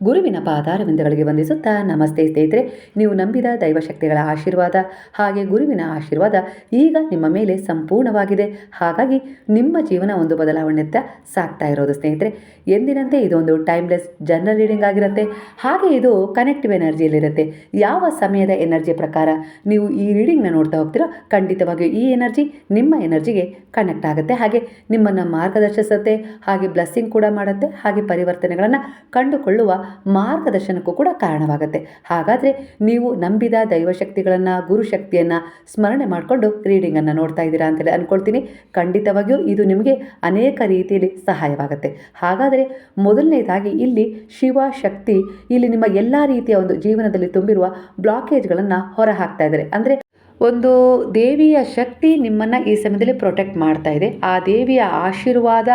ಗುರುವಿನ ಪಾದಾರವಿಂದಗಳಿಗೆ ವಂದಿಸುತ್ತಾ ನಮಸ್ತೆ ಸ್ನೇಹಿತರೆ. ನೀವು ನಂಬಿದ ದೈವಶಕ್ತಿಗಳ ಆಶೀರ್ವಾದ, ಹಾಗೆ ಗುರುವಿನ ಆಶೀರ್ವಾದ ಈಗ ನಿಮ್ಮ ಮೇಲೆ ಸಂಪೂರ್ಣವಾಗಿದೆ. ಹಾಗಾಗಿ ನಿಮ್ಮ ಜೀವನ ಒಂದು ಬದಲಾವಣೆಯತ್ತ ಸಾಕ್ತಾ ಇರೋದು ಸ್ನೇಹಿತರೆ. ಎಂದಿನಂತೆ ಇದೊಂದು ಟೈಮ್ಲೆಸ್ ಜನರಲ್ ರೀಡಿಂಗ್ ಆಗಿರುತ್ತೆ. ಹಾಗೆ ಇದು ಕನೆಕ್ಟಿವ್ ಎನರ್ಜಿಯಲ್ಲಿರುತ್ತೆ. ಯಾವ ಸಮಯದ ಎನರ್ಜಿ ಪ್ರಕಾರ ನೀವು ಈ ರೀಡಿಂಗ್ನ ನೋಡ್ತಾ ಹೋಗ್ತೀರೋ ಖಂಡಿತವಾಗಿಯೂ ಈ ಎನರ್ಜಿ ನಿಮ್ಮ ಎನರ್ಜಿಗೆ ಕನೆಕ್ಟ್ ಆಗುತ್ತೆ. ಹಾಗೆ ನಿಮ್ಮನ್ನು ಮಾರ್ಗದರ್ಶಿಸುತ್ತೆ, ಹಾಗೆ ಬ್ಲೆಸ್ಸಿಂಗ್ ಕೂಡ ಮಾಡುತ್ತೆ, ಹಾಗೆ ಪರಿವರ್ತನೆಗಳನ್ನು ಕಂಡುಕೊಳ್ಳುವ ಮಾರ್ಗದರ್ಶನಕ್ಕೂ ಕೂಡ ಕಾರಣವಾಗುತ್ತೆ. ಹಾಗಾದರೆ ನೀವು ನಂಬಿದ ದೈವಶಕ್ತಿಗಳನ್ನು, ಗುರುಶಕ್ತಿಯನ್ನು ಸ್ಮರಣೆ ಮಾಡಿಕೊಂಡು ರೀಡಿಂಗನ್ನು ನೋಡ್ತಾ ಇದ್ದೀರಾ ಅಂತೇಳಿ ಅಂದ್ಕೊಳ್ತೀನಿ ಖಂಡಿತವಾಗಿಯೂ ಇದು ನಿಮಗೆ ಅನೇಕ ರೀತಿಯಲ್ಲಿ ಸಹಾಯವಾಗುತ್ತೆ. ಹಾಗಾದರೆ ಮೊದಲನೇದಾಗಿ ಇಲ್ಲಿ ಶಿವ ಶಕ್ತಿ, ಇಲ್ಲಿ ನಿಮ್ಮ ಎಲ್ಲ ರೀತಿಯ ಒಂದು ಜೀವನದಲ್ಲಿ ತುಂಬಿರುವ ಬ್ಲಾಕೇಜ್ಗಳನ್ನು ಹೊರ ಹಾಕ್ತಾ ಇದ್ದಾರೆ. ಅಂದರೆ ಒಂದು ದೇವಿಯ ಶಕ್ತಿ ನಿಮ್ಮನ್ನು ಈ ಸಮಯದಲ್ಲಿ ಪ್ರೊಟೆಕ್ಟ್ ಮಾಡ್ತಾ ಇದೆ. ಆ ದೇವಿಯ ಆಶೀರ್ವಾದ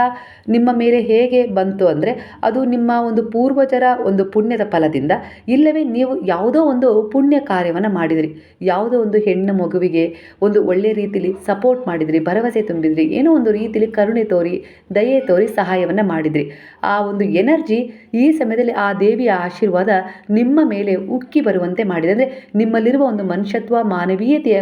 ನಿಮ್ಮ ಮೇಲೆ ಹೇಗೆ ಬಂತು ಅಂದರೆ ಅದು ನಿಮ್ಮ ಒಂದು ಪೂರ್ವಜರ ಒಂದು ಪುಣ್ಯದ ಫಲದಿಂದ. ಇಲ್ಲವೇ ನೀವು ಯಾವುದೋ ಒಂದು ಪುಣ್ಯ ಕಾರ್ಯವನ್ನು ಮಾಡಿದಿರಿ. ಯಾವುದೋ ಒಂದು ಹೆಣ್ಣು ಮಗುವಿಗೆ ಒಂದು ಒಳ್ಳೆಯ ರೀತಿಯಲ್ಲಿ ಸಪೋರ್ಟ್ ಮಾಡಿದಿರಿ, ಭರವಸೆ ತುಂಬಿದಿರಿ, ಏನೋ ಒಂದು ರೀತಿಯಲ್ಲಿ ಕರುಣೆ ತೋರಿ, ದಯೆ ತೋರಿ ಸಹಾಯವನ್ನು ಮಾಡಿದಿರಿ. ಆ ಒಂದು ಎನರ್ಜಿ ಈ ಸಮಯದಲ್ಲಿ ಆ ದೇವಿಯ ಆಶೀರ್ವಾದ ನಿಮ್ಮ ಮೇಲೆ ಉಕ್ಕಿ ಬರುವಂತೆ ಮಾಡಿದೆ. ಅಂದರೆ ನಿಮ್ಮಲ್ಲಿರುವ ಒಂದು ಮನುಷ್ಯತ್ವ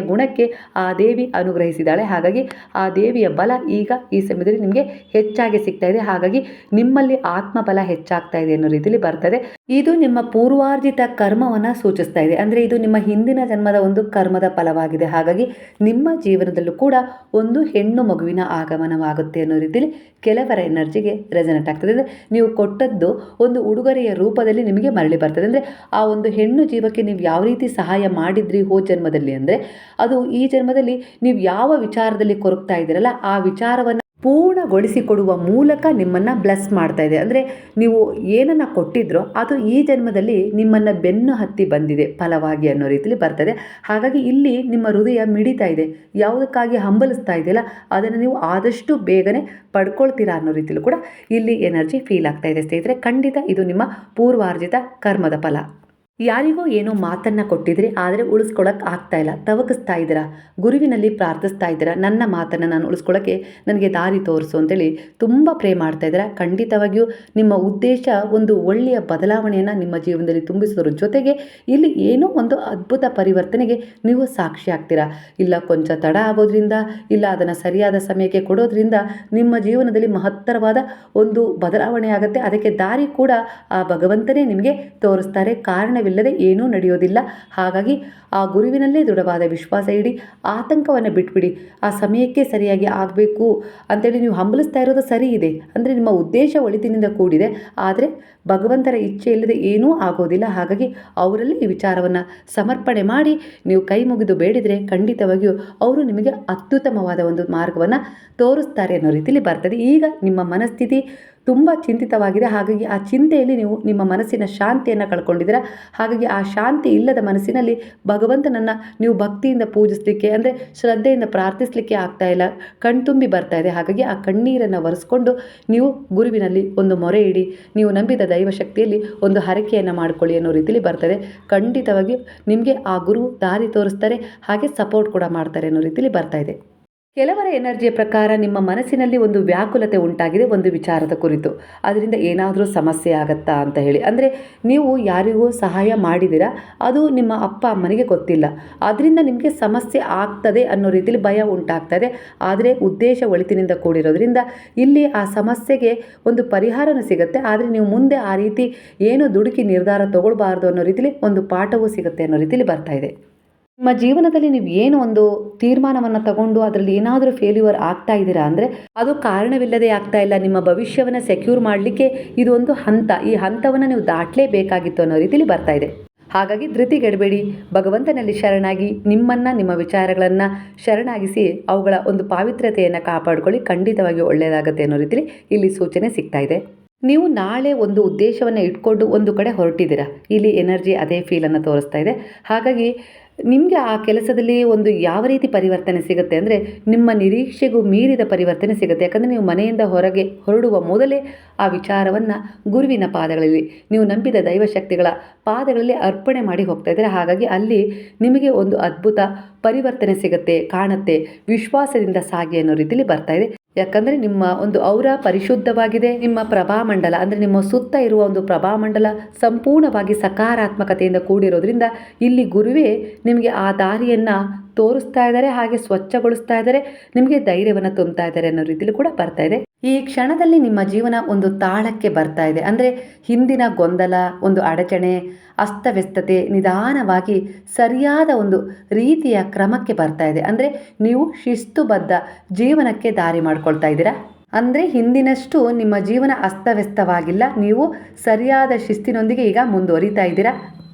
ಗುಣಕ್ಕೆ ಆ ದೇವಿ ಅನುಗ್ರಹಿಸಿದ್ದಾಳೆ. ಹಾಗಾಗಿ ಆ ದೇವಿಯ ಬಲ ಈಗ ಈ ಸಮಯದಲ್ಲಿ ನಿಮಗೆ ಹೆಚ್ಚಾಗಿ ಸಿಗ್ತಾ ಇದೆ. ಹಾಗಾಗಿ ನಿಮ್ಮಲ್ಲಿ ಆತ್ಮಬಲ ಹೆಚ್ಚಾಗ್ತಾ ಇದೆ ಅನ್ನೋ ರೀತಿಯಲ್ಲಿ ಬರ್ತದೆ. ಇದು ನಿಮ್ಮ ಪೂರ್ವಾರ್ಜಿತ ಕರ್ಮವನ್ನು ಸೂಚಿಸ್ತಾ ಇದೆ. ಅಂದರೆ ಇದು ನಿಮ್ಮ ಹಿಂದಿನ ಜನ್ಮದ ಒಂದು ಕರ್ಮದ ಫಲವಾಗಿದೆ. ಹಾಗಾಗಿ ನಿಮ್ಮ ಜೀವನದಲ್ಲೂ ಕೂಡ ಒಂದು ಹೆಣ್ಣು ಮಗುವಿನ ಆಗಮನವಾಗುತ್ತೆ ಅನ್ನೋ ರೀತಿಯಲ್ಲಿ ಕೆಲವರ ಎನರ್ಜಿಗೆ ರೆಸನೆಟ್ ಆಗ್ತದೆ. ಅಂದರೆ ನೀವು ಕೊಟ್ಟದ್ದು ಒಂದು ಉಡುಗೊರೆಯ ರೂಪದಲ್ಲಿ ನಿಮಗೆ ಮರಳಿ ಬರ್ತದೆ. ಅಂದರೆ ಆ ಒಂದು ಹೆಣ್ಣು ಜೀವಕ್ಕೆ ನೀವು ಯಾವ ರೀತಿ ಸಹಾಯ ಮಾಡಿದ್ರಿ ಹೋ ಜನ್ಮದಲ್ಲಿ ಅಂದರೆ ಅದು ಈ ಜನ್ಮದಲ್ಲಿ ನೀವು ಯಾವ ವಿಚಾರದಲ್ಲಿ ಕೊರಗ್ತಾ ಇದ್ದೀರಲ್ಲ, ಆ ವಿಚಾರವನ್ನು ಪೂರ್ಣಗೊಳಿಸಿಕೊಡುವ ಮೂಲಕ ನಿಮ್ಮನ್ನು ಬ್ಲೆಸ್ ಮಾಡ್ತಾ ಇದೆ. ಅಂದರೆ ನೀವು ಏನನ್ನು ಕೊಟ್ಟಿದ್ರೋ ಅದು ಈ ಜನ್ಮದಲ್ಲಿ ನಿಮ್ಮನ್ನು ಬೆನ್ನು ಹತ್ತಿ ಬಂದಿದೆ ಫಲವಾಗಿ ಅನ್ನೋ ರೀತಿಯಲ್ಲಿ ಬರ್ತದೆ. ಹಾಗಾಗಿ ಇಲ್ಲಿ ನಿಮ್ಮ ಹೃದಯ ಮಿಡಿತಾ ಇದೆ. ಯಾವುದಕ್ಕಾಗಿ ಹಂಬಲಿಸ್ತಾ ಇದೆಯಲ್ಲ, ಅದನ್ನು ನೀವು ಆದಷ್ಟು ಬೇಗನೆ ಪಡ್ಕೊಳ್ತೀರಾ ಅನ್ನೋ ರೀತಿಯಲ್ಲೂ ಕೂಡ ಇಲ್ಲಿ ಎನರ್ಜಿ ಫೀಲ್ ಆಗ್ತಾ ಇದೆ ಸ್ನೇಹಿತರೆ. ಖಂಡಿತ ಇದು ನಿಮ್ಮ ಪೂರ್ವಾರ್ಜಿತ ಕರ್ಮದ ಫಲ. ಯಾರಿಗೋ ಏನೋ ಮಾತನ್ನು ಕೊಟ್ಟಿದ್ರಿ ಆದರೆ ಉಳಿಸ್ಕೊಳಕ್ಕೆ ಆಗ್ತಾ ಇಲ್ಲ. ತವಕಿಸ್ತಾ ಇದ್ದೀರಾ? ಗುರುವಿನಲ್ಲಿ ಪ್ರಾರ್ಥಿಸ್ತಾ ಇದ್ದೀರಾ? ನನ್ನ ಮಾತನ್ನು ನಾನು ಉಳಿಸ್ಕೊಳ್ಳೋಕ್ಕೆ ನನಗೆ ದಾರಿ ತೋರಿಸು ಅಂತೇಳಿ ತುಂಬ ಪ್ರೇ ಮಾಡ್ತಾ ಇದ್ದೀರಾ? ಖಂಡಿತವಾಗಿಯೂ ನಿಮ್ಮ ಉದ್ದೇಶ ಒಂದು ಒಳ್ಳೆಯ ಬದಲಾವಣೆಯನ್ನು ನಿಮ್ಮ ಜೀವನದಲ್ಲಿ ತುಂಬಿಸೋದ್ರ ಜೊತೆಗೆ ಇಲ್ಲಿ ಏನೋ ಒಂದು ಅದ್ಭುತ ಪರಿವರ್ತನೆಗೆ ನೀವು ಸಾಕ್ಷಿ ಆಗ್ತೀರಾ? ಇಲ್ಲ ಕೊಂಚ ತಡ ಆಗೋದ್ರಿಂದ, ಇಲ್ಲ ಅದನ್ನು ಸರಿಯಾದ ಸಮಯಕ್ಕೆ ಕೊಡೋದ್ರಿಂದ ನಿಮ್ಮ ಜೀವನದಲ್ಲಿ ಮಹತ್ತರವಾದ ಒಂದು ಬದಲಾವಣೆ ಆಗುತ್ತೆ. ಅದಕ್ಕೆ ದಾರಿ ಕೂಡ ಆ ಭಗವಂತನೇ ನಿಮಗೆ ತೋರಿಸ್ತಾರೆ. ಕಾರಣವಿಲ್ಲ. ಇಲ್ಲದೆ ಏನೂ ನಡೆಯೋದಿಲ್ಲ. ಹಾಗಾಗಿ ಆ ಗುರುವಿನಲ್ಲೇ ದೃಢವಾದ ವಿಶ್ವಾಸ ಇಡಿ, ಆತಂಕವನ್ನು ಬಿಟ್ಬಿಡಿ. ಆ ಸಮಯಕ್ಕೆ ಸರಿಯಾಗಿ ಆಗಬೇಕು ಅಂತೇಳಿ ನೀವು ಹಂಬಲಿಸ್ತಾ ಇರೋದು ಸರಿ ಇದೆ. ಅಂದರೆ ನಿಮ್ಮ ಉದ್ದೇಶ ಒಳಿತಿನಿಂದ ಕೂಡಿದೆ. ಆದರೆ ಭಗವಂತರ ಇಚ್ಛೆ ಇಲ್ಲದೆ ಏನೂ ಆಗೋದಿಲ್ಲ. ಹಾಗಾಗಿ ಅವರಲ್ಲಿ ಈ ವಿಚಾರವನ್ನು ಸಮರ್ಪಣೆ ಮಾಡಿ ನೀವು ಕೈ ಮುಗಿದು ಬೇಡಿದರೆ ಖಂಡಿತವಾಗಿಯೂ ಅವರು ನಿಮಗೆ ಅತ್ಯುತ್ತಮವಾದ ಒಂದು ಮಾರ್ಗವನ್ನು ತೋರಿಸ್ತಾರೆ ಅನ್ನೋ ರೀತಿಯಲ್ಲಿ ಬರ್ತದೆ. ಈಗ ನಿಮ್ಮ ಮನಸ್ಥಿತಿ ತುಂಬ ಚಿಂತಿತವಾಗಿದೆ. ಹಾಗಾಗಿ ಆ ಚಿಂತೆಯಲ್ಲಿ ನೀವು ನಿಮ್ಮ ಮನಸ್ಸಿನ ಶಾಂತಿಯನ್ನು ಕಳ್ಕೊಂಡಿದ್ದೀರ? ಹಾಗಾಗಿ ಆ ಶಾಂತಿ ಇಲ್ಲದ ಮನಸ್ಸಿನಲ್ಲಿ ಭಗವಂತನನ್ನು ನೀವು ಭಕ್ತಿಯಿಂದ ಪೂಜಿಸಲಿಕ್ಕೆ ಅಂದರೆ ಶ್ರದ್ಧೆಯಿಂದ ಪ್ರಾರ್ಥಿಸಲಿಕ್ಕೆ ಆಗ್ತಾ ಇಲ್ಲ. ಕಣ್ತುಂಬಿ ಬರ್ತಾ ಇದೆ. ಹಾಗಾಗಿ ಆ ಕಣ್ಣೀರನ್ನು ಒರೆಸ್ಕೊಂಡು ನೀವು ಗುರುವಿನಲ್ಲಿ ಒಂದು ಮೊರೆ ಇಡಿ. ನೀವು ನಂಬಿದ ದೈವಶಕ್ತಿಯಲ್ಲಿ ಒಂದು ಹರಕೆಯನ್ನು ಮಾಡಿಕೊಳ್ಳಿ ಅನ್ನೋ ರೀತಿಯಲ್ಲಿ ಬರ್ತದೆ. ಖಂಡಿತವಾಗಿ ನಿಮಗೆ ಆ ಗುರು ದಾರಿ ತೋರಿಸ್ತಾರೆ. ಹಾಗೆ ಸಪೋರ್ಟ್ ಕೂಡ ಮಾಡ್ತಾರೆ ಅನ್ನೋ ರೀತಿಯಲ್ಲಿ ಬರ್ತಾ ಇದೆ. ಕೆಲವರ ಎನರ್ಜಿಯ ಪ್ರಕಾರ ನಿಮ್ಮ ಮನಸ್ಸಿನಲ್ಲಿ ಒಂದು ವ್ಯಾಕುಲತೆ ಉಂಟಾಗಿದೆ, ಒಂದು ವಿಚಾರದ ಕುರಿತು. ಅದರಿಂದ ಏನಾದರೂ ಸಮಸ್ಯೆ ಆಗತ್ತಾ ಅಂತ ಹೇಳಿ. ಅಂದರೆ ನೀವು ಯಾರಿಗೂ ಸಹಾಯ ಮಾಡಿದಿರಾ ಅದು ನಿಮ್ಮ ಅಪ್ಪ ಅಮ್ಮನಿಗೆ ಗೊತ್ತಿಲ್ಲ. ಅದರಿಂದ ನಿಮಗೆ ಸಮಸ್ಯೆ ಆಗ್ತದೆ ಅನ್ನೋ ರೀತಿಯಲ್ಲಿ ಭಯ ಉಂಟಾಗ್ತದೆ ಆದರೆ ಉದ್ದೇಶ ಒಳಿತಿನಿಂದ ಕೂಡಿರೋದ್ರಿಂದ ಇಲ್ಲಿ ಆ ಸಮಸ್ಯೆಗೆ ಒಂದು ಪರಿಹಾರನೂ ಸಿಗುತ್ತೆ. ಆದರೆ ನೀವು ಮುಂದೆ ಆ ರೀತಿ ಏನು ದುಡುಕಿ ನಿರ್ಧಾರ ತಗೊಳ್ಬಾರ್ದು ಅನ್ನೋ ರೀತಿಯಲ್ಲಿ ಒಂದು ಪಾಠವೂ ಸಿಗುತ್ತೆ ಅನ್ನೋ ರೀತಿಯಲ್ಲಿ ಬರ್ತಾ ನಿಮ್ಮ ಜೀವನದಲ್ಲಿ ನೀವು ಏನು ಒಂದು ತೀರ್ಮಾನವನ್ನು ತಗೊಂಡು ಅದರಲ್ಲಿ ಏನಾದರೂ ಫೇಲ್ಯೂರ್ ಆಗ್ತಾ ಇದ್ದೀರಾ ಅಂದರೆ ಅದು ಕಾರಣವಿಲ್ಲದೆ ಆಗ್ತಾ ಇಲ್ಲ, ನಿಮ್ಮ ಭವಿಷ್ಯವನ್ನು ಸೆಕ್ಯೂರ್ ಮಾಡಲಿಕ್ಕೆ ಇದು ಒಂದು ಹಂತ, ಈ ಹಂತವನ್ನು ನೀವು ದಾಟಲೇಬೇಕಾಗಿತ್ತು ಅನ್ನೋ ರೀತಿಲಿ ಬರ್ತಾ ಇದೆ. ಹಾಗಾಗಿ ಧೃತಿಗೆಡಬೇಡಿ ಭಗವಂತನಲ್ಲಿ ಶರಣಾಗಿ, ನಿಮ್ಮನ್ನು, ನಿಮ್ಮ ವಿಚಾರಗಳನ್ನು ಶರಣಾಗಿಸಿ, ಅವುಗಳ ಒಂದು ಪಾವಿತ್ರ್ಯತೆಯನ್ನು ಕಾಪಾಡಿಕೊಳ್ಳಿ ಖಂಡಿತವಾಗಿ ಒಳ್ಳೆಯದಾಗುತ್ತೆ ಅನ್ನೋ ರೀತಿಲಿ ಇಲ್ಲಿ ಸೂಚನೆ ಸಿಗ್ತಾ ಇದೆ. ನೀವು ನಾಳೆ ಒಂದು ಉದ್ದೇಶವನ್ನು ಇಟ್ಕೊಂಡು ಒಂದು ಕಡೆ ಹೊರಟಿದ್ದೀರಾ? ಇಲ್ಲಿ ಎನರ್ಜಿ ಅದೇ ಫೀಲನ್ನು ತೋರಿಸ್ತಾ ಇದೆ. ಹಾಗಾಗಿ ನಿಮಗೆ ಆ ಕೆಲಸದಲ್ಲಿ ಒಂದು ಯಾವ ರೀತಿ ಪರಿವರ್ತನೆ ಸಿಗುತ್ತೆ ಅಂದರೆ ನಿಮ್ಮ ನಿರೀಕ್ಷೆಗೂ ಮೀರಿದ ಪರಿವರ್ತನೆ ಸಿಗುತ್ತೆ. ಯಾಕಂದರೆ ನೀವು ಮನೆಯಿಂದ ಹೊರಗೆ ಹೊರಡುವ ಮೊದಲೇ ಆ ವಿಚಾರವನ್ನು ಗುರುವಿನ ಪಾದಗಳಲ್ಲಿ, ನೀವು ನಂಬಿದ ದೈವಶಕ್ತಿಗಳ ಪಾದಗಳಲ್ಲಿ ಅರ್ಪಣೆ ಮಾಡಿ ಹೋಗ್ತಾ ಇದ್ದಾರೆ. ಹಾಗಾಗಿ ಅಲ್ಲಿ ನಿಮಗೆ ಒಂದು ಅದ್ಭುತ ಪರಿವರ್ತನೆ ಸಿಗುತ್ತೆ, ಕಾಣುತ್ತೆ, ವಿಶ್ವಾಸದಿಂದ ಸಾಗಿ ಅನ್ನೋ ರೀತಿಯಲ್ಲಿ ಬರ್ತಾ ಇದೆ. ಯಾಕಂದರೆ ನಿಮ್ಮ ಒಂದು ಔರ ಪರಿಶುದ್ಧವಾಗಿದೆ, ನಿಮ್ಮ ಪ್ರಭಾಮಂಡಲ, ಅಂದರೆ ನಿಮ್ಮ ಸುತ್ತ ಇರುವ ಒಂದು ಪ್ರಭಾಮಂಡಲ ಸಂಪೂರ್ಣವಾಗಿ ಸಕಾರಾತ್ಮಕತೆಯಿಂದ ಕೂಡಿರೋದ್ರಿಂದ ಇಲ್ಲಿ ಗುರುವೇ ನಿಮಗೆ ಆ ದಾರಿಯನ್ನು ತೋರಿಸ್ತಾ ಇದ್ದಾರೆ, ಹಾಗೆ ಸ್ವಚ್ಛಗೊಳಿಸ್ತಾ ಇದ್ದಾರೆ, ನಿಮಗೆ ಧೈರ್ಯವನ್ನು ತುಂಬ್ತಾ ಇದ್ದಾರೆ ಅನ್ನೋ ರೀತಿಯಲ್ಲಿ ಕೂಡ ಬರ್ತಾ ಇದೆ. ಈ ಕ್ಷಣದಲ್ಲಿ ನಿಮ್ಮ ಜೀವನ ಒಂದು ತಾಳಕ್ಕೆ ಬರ್ತಾ ಇದೆ. ಅಂದರೆ ಹಿಂದಿನ ಗೊಂದಲ, ಒಂದು ಅಡಚಣೆ, ಅಸ್ತವ್ಯಸ್ತತೆ, ನಿಧಾನವಾಗಿ ಸರಿಯಾದ ಒಂದು ರೀತಿಯ ಕ್ರಮಕ್ಕೆ ಬರ್ತಾ ಇದೆ. ಅಂದರೆ ನೀವು ಶಿಸ್ತುಬದ್ಧ ಜೀವನಕ್ಕೆ ದಾರಿ ಮಾಡ್ಕೊಳ್ತಾ ಇದ್ದೀರಾ? ಅಂದರೆ ಹಿಂದಿನಷ್ಟು ನಿಮ್ಮ ಜೀವನ ಅಸ್ತವ್ಯಸ್ತವಾಗಿಲ್ಲ, ನೀವು ಸರಿಯಾದ ಶಿಸ್ತಿನೊಂದಿಗೆ ಈಗ ಮುಂದುವರಿತಾ ಇದ್ದೀರಾ?